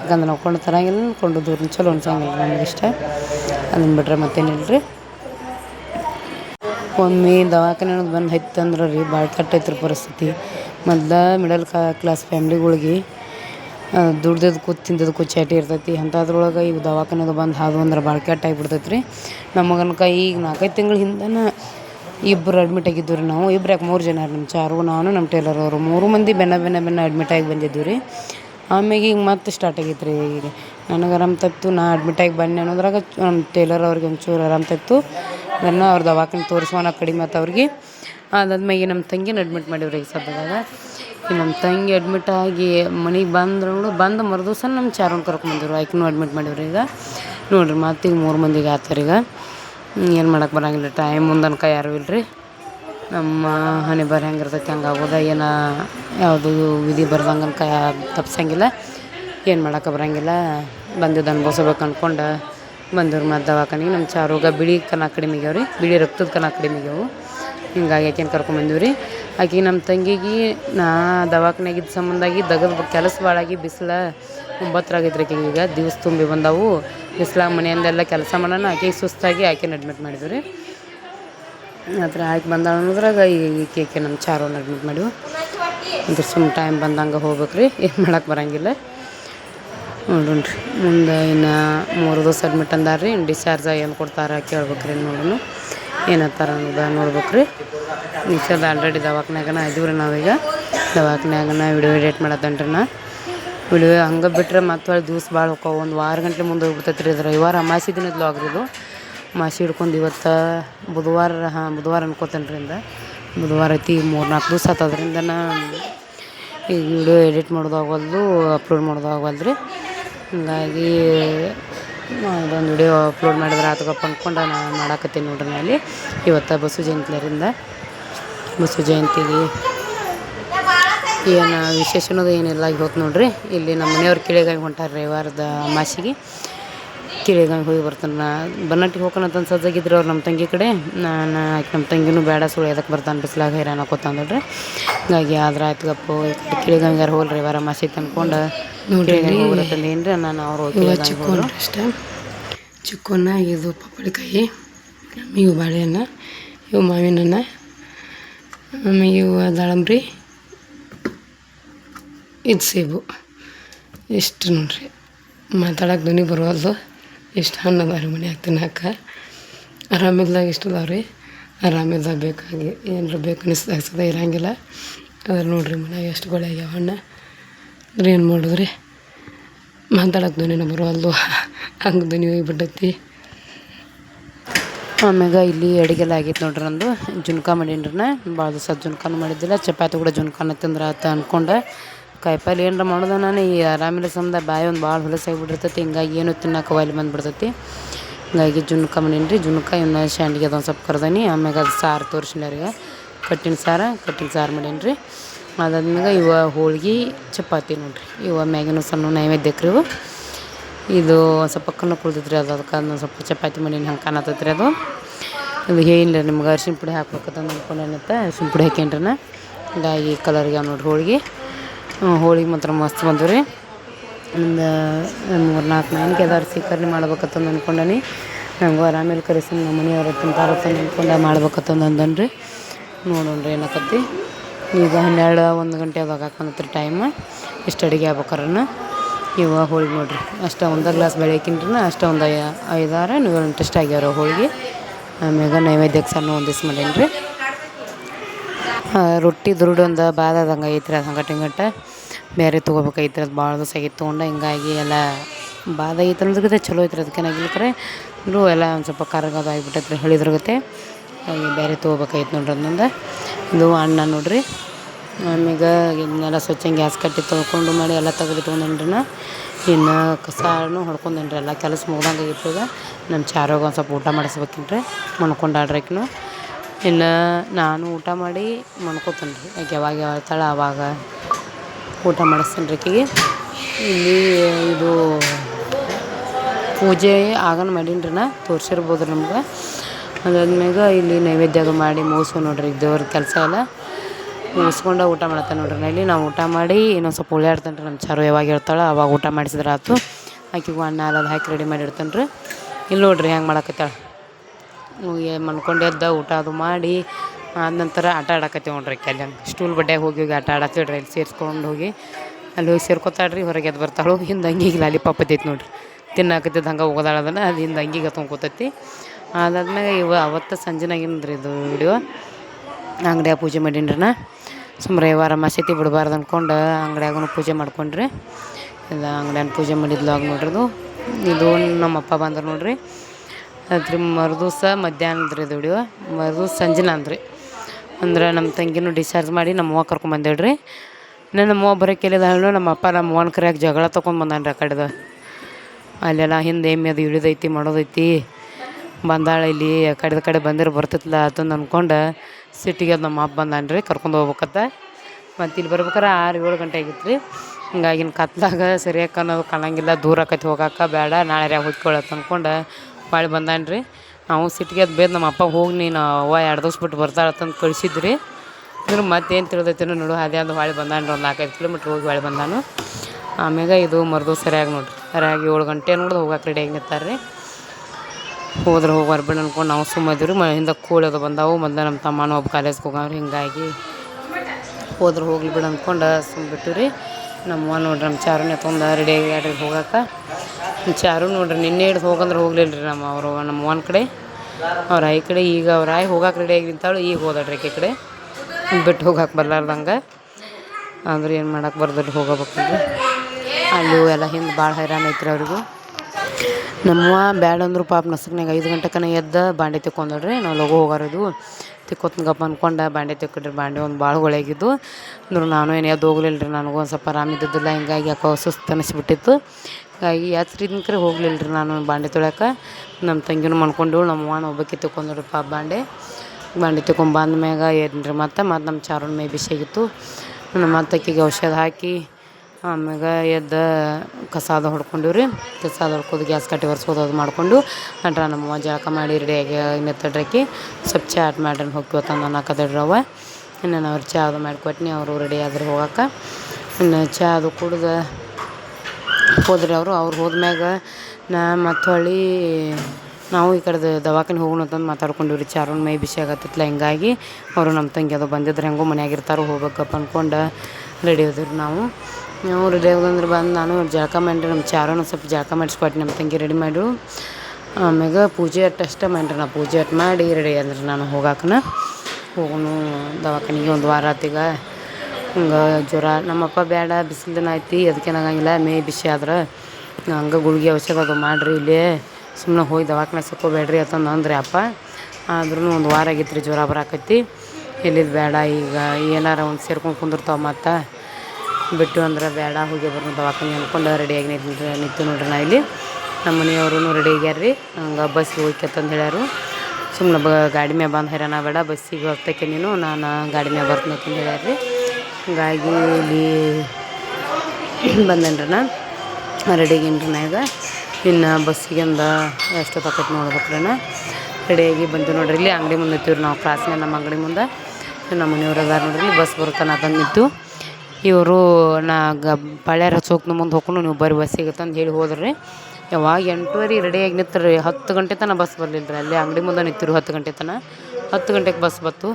ಯಾಕಂದ್ರೆ ನಾವು ಕೊಂಡು ತರಂಗಿಲ್ಲ, ಕೊಂಡದ ಹೂರ್ಣ ಚಲೋ ಅನ್ಸಂಗಿಲ್ಲ ನಮ್ಗೆ ಇಷ್ಟ. ಅದನ್ನ ಬಿಟ್ರೆ ಮತ್ತೇನಿಲ್ಲ ರೀ ಒಮ್ಮೆ ದವಾಖಾನೆ ಅನ್ನೋದು ಬಂದು ಹೈತಂದ್ರೆ ರೀ, ಭಾಳ ಕಟ್ಟೈತ್ರಿ ಪರಿಸ್ಥಿತಿ. ಮೊದ್ಲು ಮಿಡಲ್ ಕ್ಲಾಸ್ ಫ್ಯಾಮ್ಲಿಗಳಿಗೆ ದುಡ್ದದ್ದು ಕೂತು ತಿಂದದ್ದು ಚಾಟಿ ಇರ್ತೈತಿ. ಅಂಥದ್ರೊಳಗೆ ಈಗ ದವಾಖಾನೆದು ಬಂದು ಹಾದು ಅಂದ್ರೆ ಭಾಳ ಕೆಟ್ಟ ಆಗ್ಬಿಡ್ತೈತೆ ರೀ ನಮ್ಮ ಮಗನ್ಕ ಈಗ ನಾಲ್ಕೈದು ತಿಂಗಳ ಹಿಂದೆ ಇಬ್ಬರು ಅಡ್ಮಿಟ್ ಆಗಿದ್ದು ರೀ ನಾವು. ಇಬ್ರು ಯಾಕೆ ಮೂರು ಜನ ನಮ್ಮ ಚಾರು, ನಾನು ನಮ್ಮ ಟೇಲರ್ ಅವರು. ಮೂರು ಮಂದಿ ಬೆನ್ನ ಬೆನ್ನ ಬೆನ್ನ ಅಡ್ಮಿಟ್ ಆಗಿ ಬಂದಿದ್ದೀವಿ ರೀ ಆಮ್ಯಾಗ ಈಗ ಮತ್ತೆ ಸ್ಟಾರ್ಟ್ ಆಗೈತೆ ರೀ ಈಗ. ನನಗೆ ಆರಾಮ ತಪ್ಪಿತು ನಾ ಅಡ್ಮಿಟ್ ಆಗಿ ಬನ್ನಿ ಅನ್ನೋದ್ರಾಗ ನಮ್ಮ ಟೇಲರ್ ಅವ್ರಿಗೆ ಒಂಚೂರು ಆರಾಮ ತಪ್ಪಿತು ಅದನ್ನು ಅವ್ರ ದವಾಖಾನೆ ತೋರಿಸೋಣ ಕಡಿಮೆ ಆತು ಅವ್ರಿಗೆ. ಅದಾದ್ಮೇಲೆ ನಮ್ಮ ತಂಗಿನ ಅಡ್ಮಿಟ್ ಮಾಡಿವ್ರಿ ಈ ಸದ್ಯದಾಗ. ನಮ್ಮ ತಂಗಿ ಅಡ್ಮಿಟ್ ಆಗಿ ಮನೆಗೆ ಬಂದ್ರು ಬಂದು ಮರುದಿವ್ಸ ನಮ್ಮ ಚಾರನ್ ಕರ್ಕೊಂಬಂದಿರು ಆಯ್ಕೆನೂ ಅಡ್ಮಿಟ್ ಮಾಡಿವ್ರಿ ಈಗ. ನೋಡಿರಿ ಮತ್ತೆ ಮೂರು ಮಂದಿಗೆ ಆತಾರೆ ಈಗ. ಏನು ಮಾಡಕ್ಕೆ ಬರಂಗಿಲ್ಲ. ಟೈಮ್ ಮುಂದನ್ಕ ಯಾರು ಇಲ್ಲ ರೀ ನಮ್ಮ ಹನಿ ಬರ ಹೆಂಗಿರ್ತೈತಿ, ಹಂಗೆ ಆಗೋದ, ಏನು ಯಾವುದು ವಿಧಿ ಬರ್ದಂಗೆ ಅನ್ಕ ತಪ್ಸಂಗಿಲ್ಲ. ಏನು ಮಾಡಕ್ಕೆ ಬರಂಗಿಲ್ಲ. ಬಂದಿದ್ದು ಅನ್ಭವಿಸ್ಬೇಕು ಅಂದ್ಕೊಂಡು ಬಂದಿರು ಮತ್ತು ದವಾಖಾನಿಗೆ ನಮ್ಮ ಚಾರುಗ ಬಿಳಿ ಕಣ ಕಡಿಮೆ ಆಗ್ಯಾವ ರೀ ಬಿಳಿ ರಕ್ತದ ಕಣ ಕಡಿಮೆ ಆಗ್ಯಾವು ಹಿಂಗಾಗಿ ಆಕೆನ ಕರ್ಕೊಂಬಂದಿವಿ ರೀ ಆಕೆ ನಮ್ಮ ತಂಗಿಗೆ ನಾ ದವಾಖಾನ್ಯಾಗಿದ್ದ ಸಂಬಂಧಾಗಿ ದಗದ ಕೆಲಸ ಭಾಳಾಗಿ ಬಿಸಿಲ ಒಂಬತ್ತರಾಗಿದ್ರೆ ಆಕೆ ಈಗ. ದಿವಸ ತುಂಬಿ ಬಂದವು. ಬಿಸ್ಲಾಗ ಮನೆಯಿಂದೆಲ್ಲ ಕೆಲಸ ಮಾಡೋಣ. ಆಕೆಗೆ ಸುಸ್ತಾಗಿ ಆಕೆನ ಅಡ್ಮಿಟ್ ಮಾಡಿದ್ವಿ ರೀ ಆದ್ರೆ ಆಕೆ ಬಂದಾಳ ಅನ್ನೋದ್ರಾಗ ಈಕೆ ನಮ್ಮ ಚಾರೋನ ಅಡ್ಮಿಟ್ ಮಾಡಿವು. ಅಂದ್ರೆ ಸುಮ್ಮ ಟೈಮ್ ಬಂದಂಗೆ ಹೋಗ್ಬೇಕು ರೀ ಏನು ಮಾಡೋಕ್ಕೆ ಬರಂಗಿಲ್ಲ. ನೋಡೋಣ ರೀ ಮುಂದೆ ಇನ್ನು ಮೂರು ದಿವಸ ಅಡ್ಮಿಟ್ ಅಂದಾರ ರೀ ಡಿಸ್ಚಾರ್ಜ್ ಏನು ಕೊಡ್ತಾರೆ ಕೇಳ್ಬೇಕು ರೀ ನೋಡೋಣ ಏನತ್ತಾರ ಅನ್ನೋದು ನೋಡ್ಬೇಕು ರೀ ನಿಷೇಧ ಆಲ್ರೆಡಿ ದವಾಖಾನ್ಯಾಗನ ಇದೀವಿ ರೀ ನಾವೀಗ. ದವಾಖಾನ್ಯಾಗನ ವಿಡಿಯೋ ಎಡಿಟ್ ರೀ ನಾ. ವಿಡಿಯೋ ಹಂಗೆ ಬಿಟ್ಟರೆ ಮತ್ತೆ ಒಳ್ಳೆ ದಿವ್ಸ ಭಾಳ ಹೋಗ್ತಾವೆ ಒಂದು ವಾರ ಗಂಟೆ ಮುಂದೆ ಹೋಗ್ಬಿಡ್ತೈತೆ ರೀ ಇದು ರವಿವಾರ ಅಮಾಸಿ ದಿನದ ಲಾಗ್ ಇದು. ಮಾಸಿ ಹಿಡ್ಕೊಂಡು ಇವತ್ತು ಬುಧವಾರ, ಹಾಂ, ಬುಧವಾರ ಅನ್ಕೋತೇನೆ ರೀ ಬುಧವಾರ ಐತಿ ಮೂರು ನಾಲ್ಕು ದಿವಸ ಆತದ್ರಿಂದ ಈಗ ವಿಡಿಯೋ ಎಡಿಟ್ ಮಾಡೋದಾಗಲ್ದು ಅಪ್ಲೋಡ್ ಮಾಡೋದಾಗಲ್ದು ರೀ ಹಂಗಾಗಿ ಒಂದು ವಿಡಿಯೋ ಅಪ್ಲೋಡ್ ಮಾಡಿದ್ರೆ ಆತಗಪ್ಪ ಅಂದ್ಕೊಂಡು ನಾನು ಮಾಡಾಕತ್ತೀನಿ ನೋಡ್ರಿ ಅಲ್ಲಿ ಇವತ್ತು ಬಸವ ಜಯಂತಿಯರಿಂದ. ಬಸವ ಜಯಂತಿಗೆ ಏನು ವಿಶೇಷ ಏನಿಲ್ಲ ಇವತ್ತು ನೋಡ್ರಿ. ಇಲ್ಲಿ ನಮ್ಮ ಮನೆಯವ್ರು ಕಿಳಿಗಾಗಿ ಹೊಂಟಾರ ರವಿವಾರದ ಅಮಾಸಿಗೆ. ಕಿಳಿಗಾಗಿ ಹೋಗಿ ಬರ್ತಾನೆ. ನಾ ಬನ್ನಟ್ಟಿಗೆ ಹೋಗೋಣಂತ ಸಜ್ಜಾಗಿದ್ರು ಅವ್ರು ನಮ್ಮ ತಂಗಿ ಕಡೆ. ನಾನು ಆಕೆ ನಮ್ಮ ತಂಗಿನೂ ಬೇಡ ಸುಳ್ಳು ಎದಕ್ಕೆ ಬರ್ತಾನೆ, ಬಿಸಿಲಾಗ ಹೈರಾಣ ಹಾಕೋತ ನೋಡ್ರಿ. ಹೀಗಾಗಿ ಆದ್ರೆ ಆಯ್ತು ಗಪ್ಪು ಕಿಳಿಗಂಗಾರ ಹೋಗ್ಲಿ ರವಿವಾರ ಮಾಸಿಗೆ ತಂದ್ಕೊಂಡು. ಹೋಗ್ಬರತ್ತಂದೇನ್ರಿ ನಾನು ಅವ್ರು ಅಷ್ಟ. ಚಿಕ್ಕೋನ ಇದು ಪಪ್ಪಳಿಕಾಯಿ ಇವು ಬಾಳೆಹಣ್ಣು ಇವು ಮಾವಿನ ಹಣ್ಣು ಆಮೇಲೆ ಇವು ದಾಳಂಬ್ರಿ ಇದು ಸೇಬು. ಇಷ್ಟು ನೋಡ್ರಿ ಮಾತಾಡೋಕೆ ಧ್ವನಿ ಬರೋದು ಇಷ್ಟು ಹಣ್ಣು ಅದಾವ ರೀ ಮನ್ಯಾಗ ತಿನ್ನಕ್ಕೆ ಆರಾಮಿದ್ದಾಗ ಇಷ್ಟು ಅದಾವ ರೀ ಆರಾಮಿದ್ದಾಗ ಬೇಕಾಗಿ ಏನರ ಬೇಕು ಅನಿಸ್ದಾಗ ಸದಾ ಇರೋಂಗಿಲ್ಲ. ಅದ್ರ ನೋಡ್ರಿ ಮನ್ಯಾಗ ಎಷ್ಟು ಗೊಳೆ ಆಗ್ಯಾವ ಹಣ್ಣು ಅಂದ್ರೆ ಏನು ಮಾಡಿದ್ರಿ? ಮಾತಾಡೋಕೆ ಧ್ವನಿನ ಬರೋಲ್ದು ಹಂಗೆ ಧ್ವನಿ ಹೋಗಿಬಿಟ್ಟೈತಿ. ಆಮ್ಯಾಗ ಇಲ್ಲಿ ಅಡುಗೆಲ್ಲ ಆಗೈತೆ ನೋಡ್ರಿ ನಂದು. ಜುನ್ಕ ಮಾಡೀನ್ರಿ ಭಾಳ ದಿವಸ ಜುನ್ಕಾನು ಮಾಡಿದ್ದಿಲ್ಲ. ಚಪಾತಿ ಕೂಡ ಜುನ್ಕಾನ ತಿಂದ್ರೆ ಆತ ಅಂದ್ಕೊಂಡೆ ಕಾಯಿಪಲ್ಲೆ ಏನರ ಮಾಡೋದ ನಾನು. ಈ ಆರಾಮಿಲ್ಲ ಸಂದ ಬಾಯಿ ಒಂದು ಭಾಳ ಹೊಲಸಾಗಿಬಿಟ್ಟಿರ್ತೈತಿ ಹಿಂಗಾಗಿ ಏನು ತಿನ್ನಕ್ಕೆ ಒಯ್ಲಿ ಬಂದುಬಿಡ್ತೈತಿ. ಹಿಂಗಾಗಿ ಜುನ್ಕ ಮಾಡೀನಿ ಜುನ್ಕ ಇನ್ನು ಶಾಂಡಿಗೆ ಅದೊಂದು ಸ್ವಲ್ಪ ಕರ್ದನಿ. ಆಮ್ಯಾಗ ಅದು ಸಾರು ತೋರಿಸಿನ ಕಟ್ಟಿನ ಸಾರು ಕಟ್ಟಿನ ಸಾರು ಮಾಡೀನಿ ರೀ ಅದಾದ್ಮ್ಯಾಗ ಇವ ಹೋಳ್ಗೆ, ಚಪಾತಿ ನೋಡಿರಿ. ಇವ ಮ್ಯಾಗಿನ ಸಣ್ಣ ನೈವೇದ್ಯಕ್ಕೆ ರೀ ಇವು. ಇದು ಸ್ವಲ್ಪ ಕಣ್ಣು ಕುಳ್ದೈತ್ರಿ ಅದು, ಅದಕ್ಕೆ ಅದನ್ನ ಸ್ವಲ್ಪ ಚಪಾತಿ ಮನೇನ ಹಂಗೆ ಕಾಣತೈತೆ ರೀ ಅದು. ಇದು ಏನಿಲ್ಲ ನಿಮ್ಗೆ ಅರ್ಶಿನ ಪುಡಿ ಹಾಕ್ಬೇಕಂತ ಅಂದ್ಕೊಂಡೇನತ್ತ ಅರ್ಶಿನ ಪುಡಿ ಹಾಕೇನ್ರಿ ಹಿಂಗಾಗಿ ಕಲರ್ಗೆ ನೋಡ್ರಿ ಹೋಳಿಗೆ. ಹೋಳಿಗೆ ಮಾತ್ರ ಮಸ್ತ್ ಬಂದವು ರೀ ಒಂದು ಮೂರು ನಾಲ್ಕು ನಾಲ್ಕು ಅದಾರ ಸ್ವೀಕರಣೆ ಮಾಡ್ಬೇಕಂತಂದು ಅಂದ್ಕೊಂಡನಿ ನನಗೂ ಆರಾಮೇಲೆ ಕರೆಸಿ ನಮ್ಮ ಮನೆಯವ್ರ ತಿಂತಾರತ್ತಂದು ಅಂದ್ಕೊಂಡು ಮಾಡ್ಬೇಕತ್ತಂದು ಅಂದನ್ರಿ. ರೀ ಏನಕತ್ತಿ. ಈಗ ಹನ್ನೆರಡು ಒಂದು ಗಂಟೆ ಅದಾಗ ಟೈಮ್ ಇಷ್ಟು ಅಡುಗೆ ಆಗ್ಬೇಕಾರನ. ಇವ ಹೋಳಿಗೆ ನೋಡ್ರಿ. ಅಷ್ಟ ಒಂದು ಗ್ಲಾಸ್ ಬೆಳೆ ಹಾಕಿನ್ರಿ ಅಷ್ಟ ಒಂದು ಐದಾರು ನೀವು ಇಂಟ್ರೆಸ್ಟ್ ಆಗ್ಯಾರ ಹೋಳಿಗೆ. ಆಮ್ಯಾಗ ನೈವೇದ್ಯಕ್ಕೆ ಸಣ್ಣ ಒಂದಿವ್ಸ ಮಾಡೀನಿ ರೀ ರೊಟ್ಟಿ ದುರುಡು ಒಂದು ಬಾದಾದಂಗೆ ಐತ್ರಿ ಅದು ಹಂಗಟ್ ಹಿಂಗಟ್ಟ ಬೇರೆ ತೊಗೋಬೇಕಾಗಿತ್ತು ಅದು ಭಾಳ ದಿವಸ ಆಗಿತ್ತು ತೊಗೊಂಡು. ಹಿಂಗಾಗಿ ಎಲ್ಲ ಬಾದ ಐತೆ ಅನ್ನೋದಕ್ಕೆ ಚಲೋ ಐತ್ರಿ ಅದಕ್ಕೇನಾಗಿಲ್ಲ ಕರೆ. ಅಂದರೂ ಎಲ್ಲ ಒಂದು ಸ್ವಲ್ಪ ಕರಗದು ಆಗಿಬಿಟ್ಟೈತ್ರಿ ಹೇಳಿದ್ರಗತ್ತೆ ಬೇರೆ ತೊಗೋಬೇಕಾಗಿತ್ತು ನೋಡ್ರಿ ಅದನ್ನೊಂದು ಇದು ಅಣ್ಣ ನೋಡ್ರಿ. ಆಮ್ಯಾಗ ಇದನ್ನೆಲ್ಲ ಸ್ವಚ್ಛ ಗ್ಯಾಸ್ ಕಟ್ಟಿ ತೊಳ್ಕೊಂಡು ಮಾಡಿ ಎಲ್ಲ ತೆಗೆದು ರೀ ನಾ ಇನ್ನು ಕಸಾನು ಹೊಡ್ಕೊಂಡೇನ್ರಿ ಎಲ್ಲ ಕೆಲಸ ಮುಗ್ದಂಗೆ ಆಗಿತ್ತು ನಮ್ಮ ಚಾರೋಗ ಒಂದು ಸ್ವಲ್ಪ ಊಟ ಮಾಡಿಸ್ಬೇಕೇನ್ರಿ. ಆಕಿನು ಇನ್ನು ನಾನು ಊಟ ಮಾಡಿ ಮನ್ಕೋತೇನೆ ರೀ ಯಾಕೆ ಯಾವಾಗ ಯಾವತ್ತಾಳೆ ಆವಾಗ ಊಟ ಮಾಡಿಸ್ತೀನಿ ರೀ ಇಲ್ಲಿ ಇದು ಪೂಜೆ ಆಗನ ಮಾಡೀನಿ ರೀ ನಾ ತೋರಿಸಿರ್ಬೋದು ನಿಮ್ಗೆ. ಅದಾದ್ಮ್ಯಾಗ ಇಲ್ಲಿ ನೈವೇದ್ಯ ಮಾಡಿ ಮುಗಿಸ್ಕೊ ನೋಡ್ರಿ ದೇವ್ರ ಕೆಲಸ ಎಲ್ಲ ಮುಗಿಸ್ಕೊಂಡು ಊಟ ಮಾಡತ್ತೆ ನೋಡ್ರಿ ಇಲ್ಲಿ. ನಾವು ಊಟ ಮಾಡಿ ಇನ್ನೊಂದು ಸ್ವಲ್ಪ ಒಳ್ಳೆ ರೀ ನಮ್ಮ ಚಾರು ಯಾವಾಗ ಹೇಳ್ತಾಳೆ ಅವಾಗ ಊಟ ಮಾಡಿಸಿದ್ರೆ ಆಯ್ತು ಆಕಿಗೂ ಅನ್ನ ಹಾಲದು ಹಾಕಿ ರೆಡಿ ಮಾಡಿ ಇಡ್ತಾನೆ ರೀ ಇಲ್ಲಿ ನೋಡ್ರಿ ಹೆಂಗೆ ಮಾಡಕತ್ತಾಳೆ ಹೋಗಿ ಮನ್ಕೊಂಡು ಎದ್ದ ಊಟ ಅದು ಮಾಡಿ, ಆದ ನಂತರ ಆಟ ಆಡಕತ್ತೀವಿ ನೋಡ್ರಿ ಅಲ್ಲಿ. ಸ್ಟೂಲ್ ಬಡ್ಡ್ಯಾಗ ಹೋಗಿ ಹೋಗಿ ಆಟ ಆಡತ್ತೀವಿ ರೀ ಅಲ್ಲಿ ಸೇರಿಸ್ಕೊಂಡು ಹೋಗಿ. ಅಲ್ಲಿ ಹೋಗಿ ಸೇರ್ಕೊತಾಳ್ರಿ, ಹೊರಗೆ ಎದ್ದು ಬರ್ತಾಳು. ಹಿಂದೆ ಅಂಗಿಗೆ ಲಾಲಿಪಾಪ್ ಐತಿ ನೋಡ್ರಿ. ತಿನ್ನಕತ್ತಿದ್ದು ಹಂಗೆ ಹೋಗೋದಾಳದನ್ನು ಅದು ಹಿಂದೆ ಅಂಗಿಗೆ ಹತ್ಕೊಂಡು ಅದಾದ್ಮೇಲೆ ಇವ ಅವತ್ತು ಸಂಜೆನಾಗಿಂದ್ರಿ ಇದು ವಿಡಿಯೋ? ಅಂಗಡಿಯಾಗ ಪೂಜೆ ಮಾಡೀನಿ ರೀ ನಾ ಸುಮ್ಮನೆ ರವಿವಾರ ಮಸೀತಿ ಬಿಡಬಾರ್ದು ಅಂದ್ಕೊಂಡು ಅಂಗಡಿಯಾಗೂ ಪೂಜೆ ಮಾಡ್ಕೊಂಡ್ರಿ. ಇಲ್ಲ ಅಂಗಡಿಯನ್ನು ಪೂಜೆ ಮಾಡಿದ್ಲು ಆಗ ನೋಡ್ರಿದು. ಇದು ನಮ್ಮಪ್ಪ ಬಂದರು ನೋಡ್ರಿ. ಅದ್ರ ಮರುದಿವ್ಸ ಮಧ್ಯಾಹ್ನದ ಇದು ವಿಡಿಯೋ. ಮರುದಿವ್ಸ ಸಂಜೆನ ಅಂದ್ರಿ ಅಂದ್ರೆ ನಮ್ಮ ತಂಗಿನೂ ಡಿಸ್ಚಾರ್ಜ್ ಮಾಡಿ ನಮ್ಮ ಅವ್ವ ಕರ್ಕೊಂಬಂದೇಳಿ ರೀ ಇನ್ನು ನಮ್ಮವ್ವ ಬರೋ ಬರೋಕೆ ನಮ್ಮಪ್ಪ ನಮ್ಮ ಅವ್ವನ ಕರೆಯಾಗ ಜಗಳ ತೊಗೊಂಡು ಬಂದಾನ್ರಿ ಆ ಕಡೆದ. ಅಲ್ಲೆಲ್ಲ ಹಿಂದೆ ಎಮ್ಮೆ ಅದು ಇಳಿದೈತಿ, ಮಾಡೋದೈತಿ. ಬಂದಾಳ ಇಲ್ಲಿ ಕಡೆದ ಕಡೆ ಬಂದಿರ ಬರ್ತಿತ್ತಲ್ಲ ಅದನ್ನು ಅಂದ್ಕೊಂಡು ಸಿಟ್ಟಿಗೆ ಅದು ನಮ್ಮ ಅಪ್ಪ ಬಂದಾನೆ ರೀ ಕರ್ಕೊಂಡು ಹೋಗ್ಬೇಕತ್ತ. ಮತ್ತು ಇಲ್ಲಿ ಬರ್ಬೇಕಾರೆ ಆರು ಏಳು ಗಂಟೆ ಆಗಿತ್ತು ರೀ ಹಿಂಗಾಗಿನ ಕತ್ಲಾಗ ಸರಿಯಾಗಿ ಅನ್ನೋದು ಕಾಣಂಗಿಲ್ಲ, ದೂರ ಆಕೈತಿ ಹೋಗಕ್ಕೆ ಬೇಡ ನಾಳೆ ಹೋಗ್ಕೊಳತ್ ಅಂದ್ಕೊಂಡು ಹೊಳ್ಳಿ ಬಂದಾನೆ ರೀ ನಾವು ಸಿಟ್ಟಿಗೆ ಅದು ಬೇದ ನಮ್ಮ ಅಪ್ಪ ಹೋಗಿ ನೀನು ಅವ್ವ ಎರಡು ದಿವ್ಸ ಬಿಟ್ಟು ಬರ್ತಾಳತ್ತಂದು ಕಳಿಸಿದ್ರಿ. ಅಂದ್ರೆ ಮತ್ತೇನು ತಿಳಿದೈತೇನೋ ನೋಡು, ಅದೇ ಅಂದು ಹೊಳ್ಳಿ ಬಂದಾನ ರೀ ಒಂದು ನಾಲ್ಕೈದು ಕಿಲೋಮೀಟ್ರ್ ಹೋಗಿ ಹೊಳ್ಳಿ ಬಂದಾನು. ಆಮ್ಯಾಗ ಇದು ಮರ್ದು ಸರಿಯಾಗಿ ನೋಡ್ರಿ. ಸರಿಯಾಗಿ ಏಳು ಗಂಟೆ ನೋಡಿದ್ರೆ ಹೋಗಕ್ಕೆ ರೆಡಿ ಆಗಿ ನಿಂತಾರ ರೀ ಹೋದ್ರೆ ಹೋಗಿ ಬರ್ಬೇಡ ಅಂದ್ಕೊಂಡು ನಾವು ಸುಮ್ಮ ಇದ್ವಿ ರೀ ಮ ಹಿಂದೆ ಕೂಳದು ಬಂದಾವು. ಮೊದಲು ನಮ್ಮ ತಮ್ಮನ ಒಬ್ಬ ಕಾಲೇಜ್ಗೆ ಹೋಗವ್ರಿ. ಹಿಂಗಾಗಿ ಹೋದ್ರೆ ಹೋಗ್ಲಿ ಬಿಡು ಅಂದ್ಕೊಂಡು ಸುಮ್ಮ ಬಿಟ್ಟು ರೀ ನಮ್ಮ ನೋಡ್ರಿ, ನಮ್ಮ ಚಾರುನೆ ತೊಂದ ರೆಡಿ ಆಗ್ಯಾಡ್ರಿ ಹೋಗಕ್ಕೆ ಚಾರು ನೋಡ್ರಿ, ನಿನ್ನೆ ಹಿಡ್ದು ಹೋಗಂದ್ರೆ ಹೋಗ್ಲಿಲ್ಲ ರೀ ನಮ್ಮ ಅವರು, ನಮ್ಮ ಅವ್ವನ ಕಡೆ. ಅವ್ರ ಆಯಿ ಕಡೆ. ಈಗ ಅವ್ರ ಆಯ್ ಹೋಗಕ್ಕೆ ರೆಡಿ ಆಗಿ ನಿಂತಾಳು ಈಗ ಹೋದಳ್ರಿ ಆಕೆ ಕಡೆ. ಬಿಟ್ಟು ಹೋಗಕ್ಕೆ ಬರ್ಲಾರ್ದಂಗೆ ಅಂದ್ರೆ ಏನು ಮಾಡಕ್ಕೆ ಬರ್ದಲ್ಲಿ ಹೋಗಬೇಕು ಅಲ್ಲಿ ಎಲ್ಲ ಹಿಂದೆ ಭಾಳ ಹೈರಾಣ ಐತ್ರಿ ಅವ್ರಿಗೂ. ನಮ್ಮವ್ವ ಬ್ಯಾಡ ಅಂದ್ರೆ ಪಾಪ ನಸಕ್ನಾಗ ಐದು ಗಂಟೆಕನ ಎದ್ದು ಬಾಂಡೆ ತಿಕ್ಕೊಂಡ್ರಿ ನಾವು ಲಘು ಹೋಗಾರದು. ತಿಕ್ಕೊತ್ನಗಪ್ಪ ಅಂದ್ಕೊಂಡು ಬಾಂಡೆ ತಿಕ್ಕಿಡ್ರಿ, ಬಾಂಡೆ ಒಂದು ಭಾಳ ಹೊಳೆಗಿದ್ದು ಅಂದ್ರೆ ನಾನು ಏನು ಎದ್ದು ಹೋಗ್ಲಿಲ್ಲ ರೀ ನನಗೂ ಒಂದು ಸ್ವಲ್ಪ ಆರಾಮ ಇದ್ದಿದ್ದಿಲ್ಲ, ಹಿಂಗಾಗಿ ಯಾಕೋ ಸುಸ್ತು ಅನಿಸ್ಬಿಟ್ಟಿತ್ತು. ಹಿಂಗಾಗಿ ಯಾತ್ರಿನ ಕರೆ ಹೋಗ್ಲಿಲ್ಲ ರೀ ನಾನು ಬಾಂಡೆ ತೊಳ್ಯಾಕ. ನಮ್ಮ ತಂಗಿನೂ ಮಾಡ್ಕೊಂಡು ನಮ್ಮವ್ವನ ಒಬ್ಬಕ್ಕೆ ಒಬ್ಬಾಕಿ ತಿಕ್ಕೊಂಡ್ರಿ ಪಾಪ ಬಾಂಡೆ. ಬಾಂಡೆ ತಿಕ್ಕೊಂಡ್ ಬಂದ್ಮ್ಯಾಗ ಏನ್ರಿ ಮತ್ತು ಮತ್ತು ನಮ್ಮ ಚಾರನ ಮೈ ಬಿಸಿಯಾಗಿತ್ತು ನಮ್ಮ ಅತ್ತಕ್ಕಿಗೆ ಔಷಧ ಹಾಕಿ ಆಮ್ಯಾಗ ಎದ್ದ ಕಸಾದ ಹೊಡ್ಕೊಂಡಿವಿ ರೀ. ಕಸಾದ ಹೊಡ್ಕೊದು ಗ್ಯಾಸ್ ಕಟ್ಟಿ ಒರೆಸೋದು ಅದು ಮಾಡಿಕೊಂಡು ನಂತರ ನಮ್ಮವ್ವ ಜಳಕ ಮಾಡಿ ರೆಡಿಯಾಗಿ ಮೆತ್ತಡ್ರಾಕಿ ಸ್ವಲ್ಪ ಚಾಟ್ ಮಾಡ್ರಿ ಹೋಗ್ತೀವತ್ತಂದು ಅನ್ನಕತ್ತಡ್ರಿ ಅವ ಇನ್ನು ಅವ್ರು ಚಾ ಅದು ಮಾಡಿಕೊಟ್ನಿ ಅವರು ರೆಡಿ ಆದ್ರೆ ಹೋಗಕ್ಕೆ ಇನ್ನು ಚಾ ಅದು ಕುಡ್ದು ಹೋದ್ರಿ ಅವರು, ಅವ್ರು ಹೋದ್ಮ್ಯಾಗ ನಾ ಮತ್ತು ಹೊಳ್ಳಿ ನಾವು ಈ ಕಡೆದು ದವಾಖಾನೆ ಹೋಗೋಣ ಅಂತಂದು ಮಾತಾಡ್ಕೊಂಡಿವ್ರಿ. ರೀ ಚಾರುನ್ ಮೈ ಬಿಸಿ ಆಗತ್ತಿತ್ತಲ್ಲ ಹಿಂಗಾಗಿ ಅವರು ನಮ್ಮ ತಂಗಿ ಅದು ಬಂದಿದ್ರೆ ಹೆಂಗೋ ಮನ್ಯಾಗ ಇರ್ತಾರೆ ಹೋಗ್ಬೇಕಪ್ಪ ಅಂದ್ಕೊಂಡು ರೆಡಿ ಹೋದ್ರಿ ನಾವು. ನಾವು ರೆಡಿ ಆಗೋದಂದ್ರೆ ಬಂದು ನಾನು ಜಳಕ ಮಾಡಿರಿ, ನಮ್ಮ ಚಾರುನ ಸ್ವಲ್ಪ ಜಳಕ ಮಾಡಿಸ್ಕೊಟ್ಟು ನಮ್ಮ ತಂಗಿ ರೆಡಿ ಮಾಡು. ಆಮ್ಯಾಗ ಪೂಜೆ ಅಟ್ಟು ಅಷ್ಟೇ ಮಾಡಿರಿ, ನಾ ಪೂಜೆ ಅಟ್ಟು ಮಾಡಿ ರೆಡಿ ಅಂದ್ರೆ ನಾನು ಹೋಗಾಕನ. ಹೋಗೋನು ದವಾಖಾನಿಗೆ ಒಂದು ವಾರ ಆತೀಗ ಹಂಗೆ ಜ್ವರ, ನಮ್ಮಪ್ಪ ಬೇಡ ಬಿಸಿಲು ಐತಿ ಐತಿ ಅದಕ್ಕೇನಾಗಂಗಿಲ್ಲ ಮೇ ಬಿಸಿ ಆದ್ರೆ ಹಂಗೆ ಗುಳಿಗೆ ಔಷಧ ಅದು ಮಾಡಿರಿ ಇಲ್ಲೇ. ಸುಮ್ಮನೆ ಹೋಗಿ ದವಾಖಾನೆ ಸಿಕ್ಕೋಬೇಡ್ರಿ ಅಂತಂದು ಅಂದ್ರಿ ಅಪ್ಪ. ಆದ್ರೂ ಒಂದು ವಾರ ಆಗಿತ್ತು ರೀ ಜ್ವರ ಬರಾಕತ್ತಿ. ಎಲ್ಲಿದ್ದು ಬೇಡ ಈಗ, ಏನಾರ ಒಂದು ಸೇರ್ಕೊಂಡು ಕುಂದಿರ್ತಾವೆ ಮತ್ತು. ಬಿಟ್ಟು ಅಂದ್ರೆ ಬೇಡ, ಹೋಗಿ ಬರ್ನ ದವಾಖಾನೆ ಅಂದ್ಕೊಂಡು ರೆಡಿಯಾಗಿ ನಿಂತು ನಿಂತು ನೋಡ್ರಿ ನಾ ಇಲ್ಲಿ. ನಮ್ಮ ಮನೆಯವ್ರೂ ರೆಡಿ ಆಗ್ಯಾರ ರೀ ಹಂಗೆ ಬಸ್ಸಿಗೆ ಹೋಗ್ಯತ್ತಂದು ಹೇಳ್ಯಾರು. ಸುಮ್ಮನೆ ಬ ಗಾಡಿ ಮ್ಯಾಗ ಬಂದು ಹೈರಾಣ ಬೇಡ ಬಸ್ಸಿಗೆ ಹೋಗ್ತಕ್ಕೆ ನೀನು, ನಾನು ಗಾಡಿ ಮ್ಯಾಗ ಬರ್ತೀನಿ ಅಂತಂದು ಹೇಳ್ಯಾರ ರೀ ಹಂಗಾಗಿ ಇಲ್ಲಿ ಬಂದೇನ್ರಿ ನಾ. ರೆಡಿಗೇನ್ರಿ ನಾ ಈಗ. ಇನ್ನು ಬಸ್ಸಿಗೆ ಅಂದ ನೋಡ್ಬೇಕು ನೋಡ್ಬೇಕ್ರಿ ನಾ. ರೆಡಿಯಾಗಿ ಬಂದು ನೋಡ್ರಿ. ಇಲ್ಲಿ ಅಂಗಡಿ ಮುಂದೆ ನಿಂತೀವ್ರಿ ನಾವು ಕ್ಲಾಸ್ನಾಗ ನಮ್ಮ ಅಂಗಡಿ ಮುಂದೆ. ನಮ್ಮ ಮನೆಯವ್ರು ನೋಡ್ರಿ. ಬಸ್ ಬರುತ್ತಾನ ಅದನ್ನು ನಿಂತು. ಇವರು ನಾ ಗ ಪಳ್ಯಾರ ಚೌಕ್ನ ಮುಂದೆ ಹೋಗ್ಕೊಂಡು ನೀವು ಬರ್ರಿ ಸಿಗುತ್ತೆ ಅಂತ ಹೇಳಿ ಹೋದ್ರಿ. ಯಾವಾಗ ಎಂಟುವರೆ ರೆಡಿಯಾಗಿ ನಿಂತ್ರಿ ಹತ್ತು ಗಂಟೆ ತನಕ ಬಸ್ ಬರಲಿಲ್ಲ ರೀ ಅಲ್ಲಿ ಅಂಗಡಿ ಮುಂದೆ ನಿಂತಿರು ಹತ್ತು ಗಂಟೆ ತನಕ. ಹತ್ತು ಗಂಟೆಗೆ ಬಸ್ ಬತ್ತು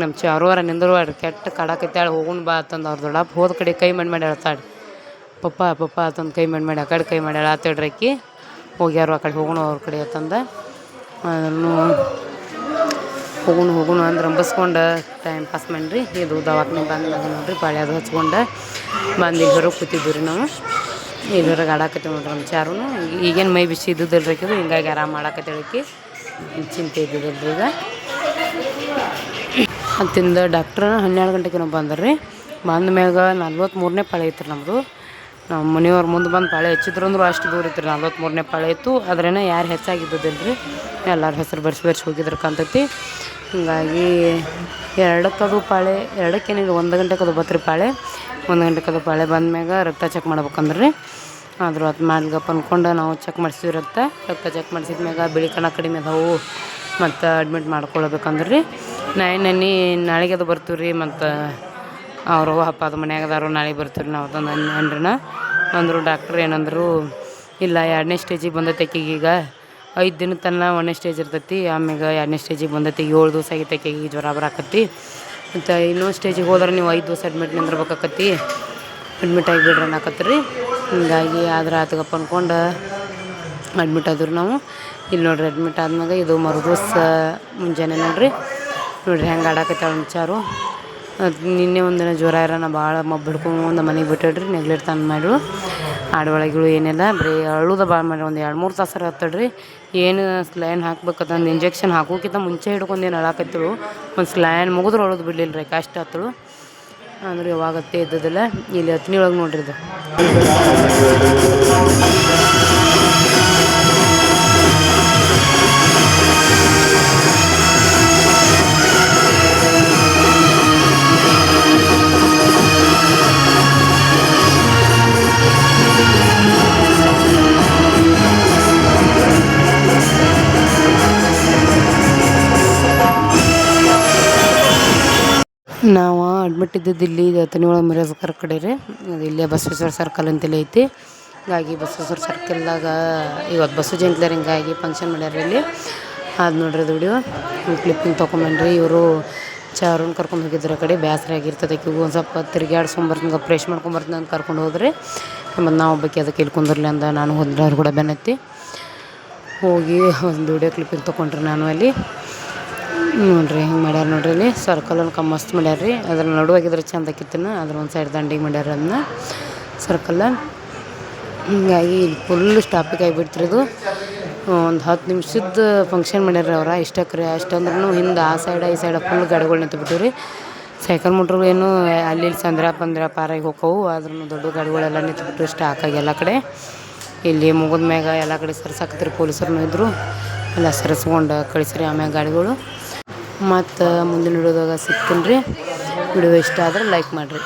ನಮ್ಮ ಚಾರುವಾರ ನಿಂದ್ರವಾಡ್ರಿ, ಕೆಟ್ಟ ಕಡಾಕೈತಾಳೆ ಹೋಗೋಣ ಬಾ ಅಂತಂದು ಅವ್ರ ದೊಡ್ಡಪ್ಪ ಹೋದ ಕಡೆ ಕೈ ಮಾಡಿ ಮಾಡಿ ಹೇಳ್ತಾಳೆ ಪಪ್ಪ ಪಪ್ಪ ಅಂತಂದು ಕೈ ಮಾಡಿ ಮಾಡಿ, ಆ ಕಡೆ ಕೈ ಮಾಡಿ ಆತೇಳ್ರಿ ಆಕಿ. ಹೋಗ್ಯಾರು ಆ ಕಡೆ ಹೋಗೋಣ ಅವ್ರ ಕಡೆ ಅಂತಂದು. ಹೋಗುಣ ಹೋಗೋಣ ಅಂದ್ರೆ ರಂಬಸ್ಕೊಂಡು ಟೈಮ್ ಪಾಸ್ ಮಾಡಿರಿ. ಇದು ದವಾಖಾನೆ ಬಂದು ನೋಡ್ರಿ ಅದು ಹಚ್ಕೊಂಡು ಬಂದು ಇಲ್ಲಿ ಹೊರಗೆ ಕೂತಿದ್ವಿ ರೀ ನಾವು. ಇಲ್ಲಿ ಹೊರಗೆ ಆಡಾಕತ್ತೀವಿ ನೋಡ್ರಿ ನಮ್ಮ ಚಾರುನು. ಈಗೇನು ಮೈ ಬಿಸಿ ಇದ್ದುದಿಲ್ಲ ರೀ ಹಿಂಗಾಗಿ ಆರಾಮ ಮಾಡಾಕತ್ತೇಳಕಿ ಚಿಂತೆ ಇದ್ದಿದ್ದಿಲ್ಲ ರೀ ಈಗ ಅಂತಿಂದ ಡಾಕ್ಟ್ರ ಹನ್ನೆರಡು ಗಂಟೆಗೆ ನಾವು ಬಂದ್ರಿ ರೀ ಬಂದ ಮ್ಯಾಗ ನಲ್ವತ್ತ್ಮೂರನೇ ಪಾಳೆ ಐತ್ರಿ ನಮ್ಮದು ನಮ್ಮ ಮನೆಯವ್ರ ಮುಂದೆ ಬಂದು ಪಾಳೆ ಹೆಚ್ಚಿದ್ರು ಅಂದ್ರು ಅಷ್ಟು ದೂರ ಇತ್ತು ರೀ ನಲ್ವತ್ತ್ಮೂರನೇ ಪಾಳೆ ಇತ್ತು. ಅದ್ರೇನ ಯಾರು ಹೆಚ್ಚಾಗಿದ್ದಿಲ್ಲ ರೀ ಎಲ್ಲರೂ ಹೆಸರು ಬರ್ಸಿ ಬರ್ಸಿ ಹೋಗಿದ್ರು ಕಾಂತೈತಿ. ಹಿಂಗಾಗಿ ಎರಡಕ್ಕದು ಪಾಳೆ ಎರಡಕ್ಕೇನಿಲ್ಲ ಒಂದು ಗಂಟೆಗೆ ಅದು ಬತ್ರಿ ಪಾಳೆ, ಒಂದು ಗಂಟೆಗೆ ಅದು ಪಾಳೆ ಬಂದ್ಮ್ಯಾಗ ರಕ್ತ ಚೆಕ್ ಮಾಡ್ಬೇಕಂದ್ರೆ. ರೀ ಆದರೂ ಅದು ಮಾಡ್ಗಪ್ಪ ಅಂದ್ಕೊಂಡು ನಾವು ಚೆಕ್ ಮಾಡಿಸಿದ್ವಿ ರಕ್ತ ರಕ್ತ ಚೆಕ್ ಮಾಡಿಸಿದ್ಮ್ಯಾಗ ಬಿಳಿ ಕಣ ಕಡಿಮೆ ಅದಾವು. ಮತ್ತು ಅಡ್ಮಿಟ್ ಮಾಡ್ಕೊಳ್ಬೇಕಂದ್ರೆ. ರೀ ನಾಯಿ ನನ್ನಿ ನಾಳೆಗೆ ಅದು ಬರ್ತೀವಿ ರೀ ಮತ್ತು ಅವರು ಹಪ್ಪ ಅದು ಮನೆಯಾಗದಾರು ನಾಳೆಗೆ ಬರ್ತೀವಿ ನಾವು ತಂದು ಅಂದ್ರನ. ಅಂದರು ಡಾಕ್ಟ್ರ್ ಏನಂದರು, ಇಲ್ಲ ಎರಡನೇ ಸ್ಟೇಜಿಗೆ ಬಂದೈತೆ ಈಗ ಐದು ದಿನ ತನಕ ಒಂದನೇ ಸ್ಟೇಜ್ ಇರ್ತೈತಿ. ಆಮ್ಯಾಗ ಎರಡನೇ ಸ್ಟೇಜಿಗೆ ಬಂದೈತಿ. ಏಳು ದಿವಸ ಆಗೈತೆ ಆಕಿಗೆ ಜ್ವರ ಬರಾಕತ್ತಿ. ಮತ್ತು ಇನ್ನೊಂದು ಸ್ಟೇಜಿಗೆ ಹೋದ್ರೆ ನೀವು ಐದು ದಿವಸ ಅಡ್ಮಿಟ್ ನಿಂದಿರ್ಬೇಕಾಕತ್ತಿ. ಅಡ್ಮಿಟ್ ಆಗಿಬಿಡ್ರಿ ರೀ ಹಿಂಗಾಗಿ ಆದ್ರೆ ಆತಗಪ್ಪ ಅಂದ್ಕೊಂಡು ಅಡ್ಮಿಟ್ ಆದ್ರು ನಾವು. ಇಲ್ಲಿ ನೋಡ್ರಿ ಅಡ್ಮಿಟ್ ಆದ್ಮ್ಯಾಗ ಇದು ಮರು ದಿವಸ ಮುಂಜಾನೆ ನೋಡ್ರಿ. ನೋಡ್ರಿ ಹೆಂಗೆ ಆಡಾಕತ್ತಾಳ ವಿಚಾರು. ಅದು ನಿನ್ನೆ ಒಂದಿನ ಜ್ವರ ಇರೋಣ ಭಾಳ ಮಬ್ಬು ಹಿಡ್ಕೊಂಡು ಮನೆಗೆ ಬಿಟ್ಟಿಡ್ರಿ ನೆಗ್ಲೆಟ್ ತಂದು ಮಾಡಿಳು ಆಡೊಳಗಿಳು ಏನಿಲ್ಲ, ಬರೀ ಅಳುದ ಭಾಳ ಮಾಡಿ ಒಂದು ಎರಡು ಮೂರು ತಾಸರ ಹತ್ತಡ್ರಿ. ಏನು ಸ್ಲ್ಯಾನ್ ಹಾಕ್ಬೇಕಂತಂದು ಇಂಜೆಕ್ಷನ್ ಹಾಕೋಕ್ಕಿಂತ ಮುಂಚೆ ಹಿಡ್ಕೊಂಡು ಏನು ಅಳಾಕತ್ತಿಳು. ಒಂದು ಸ್ಲ್ಯಾನ್ ಮುಗಿದ್ರೆ ಅಳೋದು ಬಿಡಲಿಲ್ಲ ರೀ ಕಷ್ಟ ಹತ್ತಳು ಅಂದ್ರೆ ಯಾವಾಗತ್ತೆ ಇದ್ದದಿಲ್ಲ, ಇಲ್ಲಿ ಹತ್ತನೇ ಒಳಗೆ ನೋಡ್ರಿ ಇದು. ನಾವು ಅಡ್ಮಿಟ್ ಇದ್ದಿದ್ದು ಇಲ್ಲಿ ಹತ್ತನಿ ಒಳಗೆ ಮಿರಜ್ಕರ್ ಕಡೆ ರೀ. ಅದು ಇಲ್ಲೇ ಬಸವೇಶ್ವರ ಸರ್ಕಲ್ ಅಂತೇಳಿ ಐತಿ. ಹಾಗಾಗಿ ಬಸವೇಶ್ವರ ಸರ್ಕಲ್ದಾಗ ಇವತ್ತು ಬಸವ ಜಯಂತಿದಾರ ಹಿಂಗಾಗಿ ಫಂಕ್ಷನ್ ಮಾಡ್ಯಾರ ಇಲ್ಲಿ. ಅದು ನೋಡ್ರಿ ಅದು ವಿಡಿಯೋ ಕ್ಲಿಪ್ಪಿಂಗ್ ತೊಗೊಂಬಂದ್ರಿ ಇವರು ಚಾರುನ್ ಕರ್ಕೊಂಡು ಹೋಗಿದ್ರು ಆ ಕಡೆ ಬೇಸರ ಆಗಿರ್ತದೆ ಒಂದು ಸ್ವಲ್ಪ ತಿರುಗಾಡ್ಸ್ಕೊಂಬರ್ತಂಗೆ ಫ್ರೆಶ್ ಮಾಡ್ಕೊಂಬರ್ತಂಗ ಅಂತ ಕರ್ಕೊಂಡು ಹೋದ್ರಿ. ಮತ್ತು ನಾವು ಒಬ್ಬಕ್ಕೆ ಅದಕ್ಕೆ ಇಲ್ಲಿ ಕುಂದ್ರಲಿ ಅಂದ ನಾನು ಹೋದ್ರೆ ಅವ್ರು ಕೂಡ ಬೆನ್ನತ್ತಿ. ಹೋಗಿ ಒಂದು ವಿಡಿಯೋ ಕ್ಲಿಪ್ಪಿಂಗ್ ತೊಗೊಂಡ್ರಿ ನಾನು ಅಲ್ಲಿ. ನೋಡ್ರಿ, ಹಿಂಗೆ ಮಾಡ್ಯಾರ ನೋಡ್ರಿ ಇಲ್ಲಿ. ಸರ್ಕಲ್ ಅನ್ಕ ಮಸ್ತ್ ಮಾಡ್ಯಾರ ರೀ. ಅದ್ರ ನಡುವಾಗಿದ್ರೆ ಚಂದ ಆಕಿತ್ತನ ಅದ್ರ ಒಂದು ಸೈಡ್ ದಂಡಿಗೆ ಮಾಡ್ಯಾರ ಅದನ್ನ ಸರ್ಕಲ್ ಹೀಗಾಗಿ ಫುಲ್ ಸ್ಟಾಪಿಕ್ ಆಗಿಬಿಡ್ತ್ರಿ ಇದು. ಒಂದು ಹತ್ತು ನಿಮಿಷದ ಫಂಕ್ಷನ್ ಮಾಡ್ಯಾರ ಅವ್ರ. ಇಷ್ಟಕ್ಕೆ ರೀ ಅಷ್ಟಂದ್ರೂ ಹಿಂದೆ ಆ ಸೈಡ ಈ ಸೈಡ ಫುಲ್ ಗಾಡಿಗಳು ನಿಂತು ರೀ. ಸೈಕಲ್ ಮೋಟ್ರು ಏನು ಅಲ್ಲಿ ಸಂದ್ರ, ಪಂದ್ರ, ಪಾರಾಗಿ ಹೋಕ್ಕವು ಆದ್ರೂ ದೊಡ್ಡ ಗಾಡಿಗಳೆಲ್ಲ ನಿಂತ್ಬಿಟ್ಟು ಸ್ಟಾಕಾಗಿ ಎಲ್ಲ ಕಡೆ. ಇಲ್ಲಿ ಮುಗಿದ ಮ್ಯಾಗ ಎಲ್ಲ ಕಡೆ ಸರ್ಸಾಕತ್ರಿ ಪೊಲೀಸರು ಇದ್ದರು ಎಲ್ಲ ಸರಿಸ್ಕೊಂಡು ಕಳಿಸ್ರಿ ಆಮ್ಯಾಗ ಗಾಡಿಗಳು. ಮತ್ತು ಮುಂದಿನ ವಿಡಿಯೋದಾಗ ಸಿಗ್ತೀನಿ ರೀ. ವಿಡಿಯೋ ಇಷ್ಟ ಆದ್ರೆ ಲೈಕ್ ಮಾಡಿರಿ.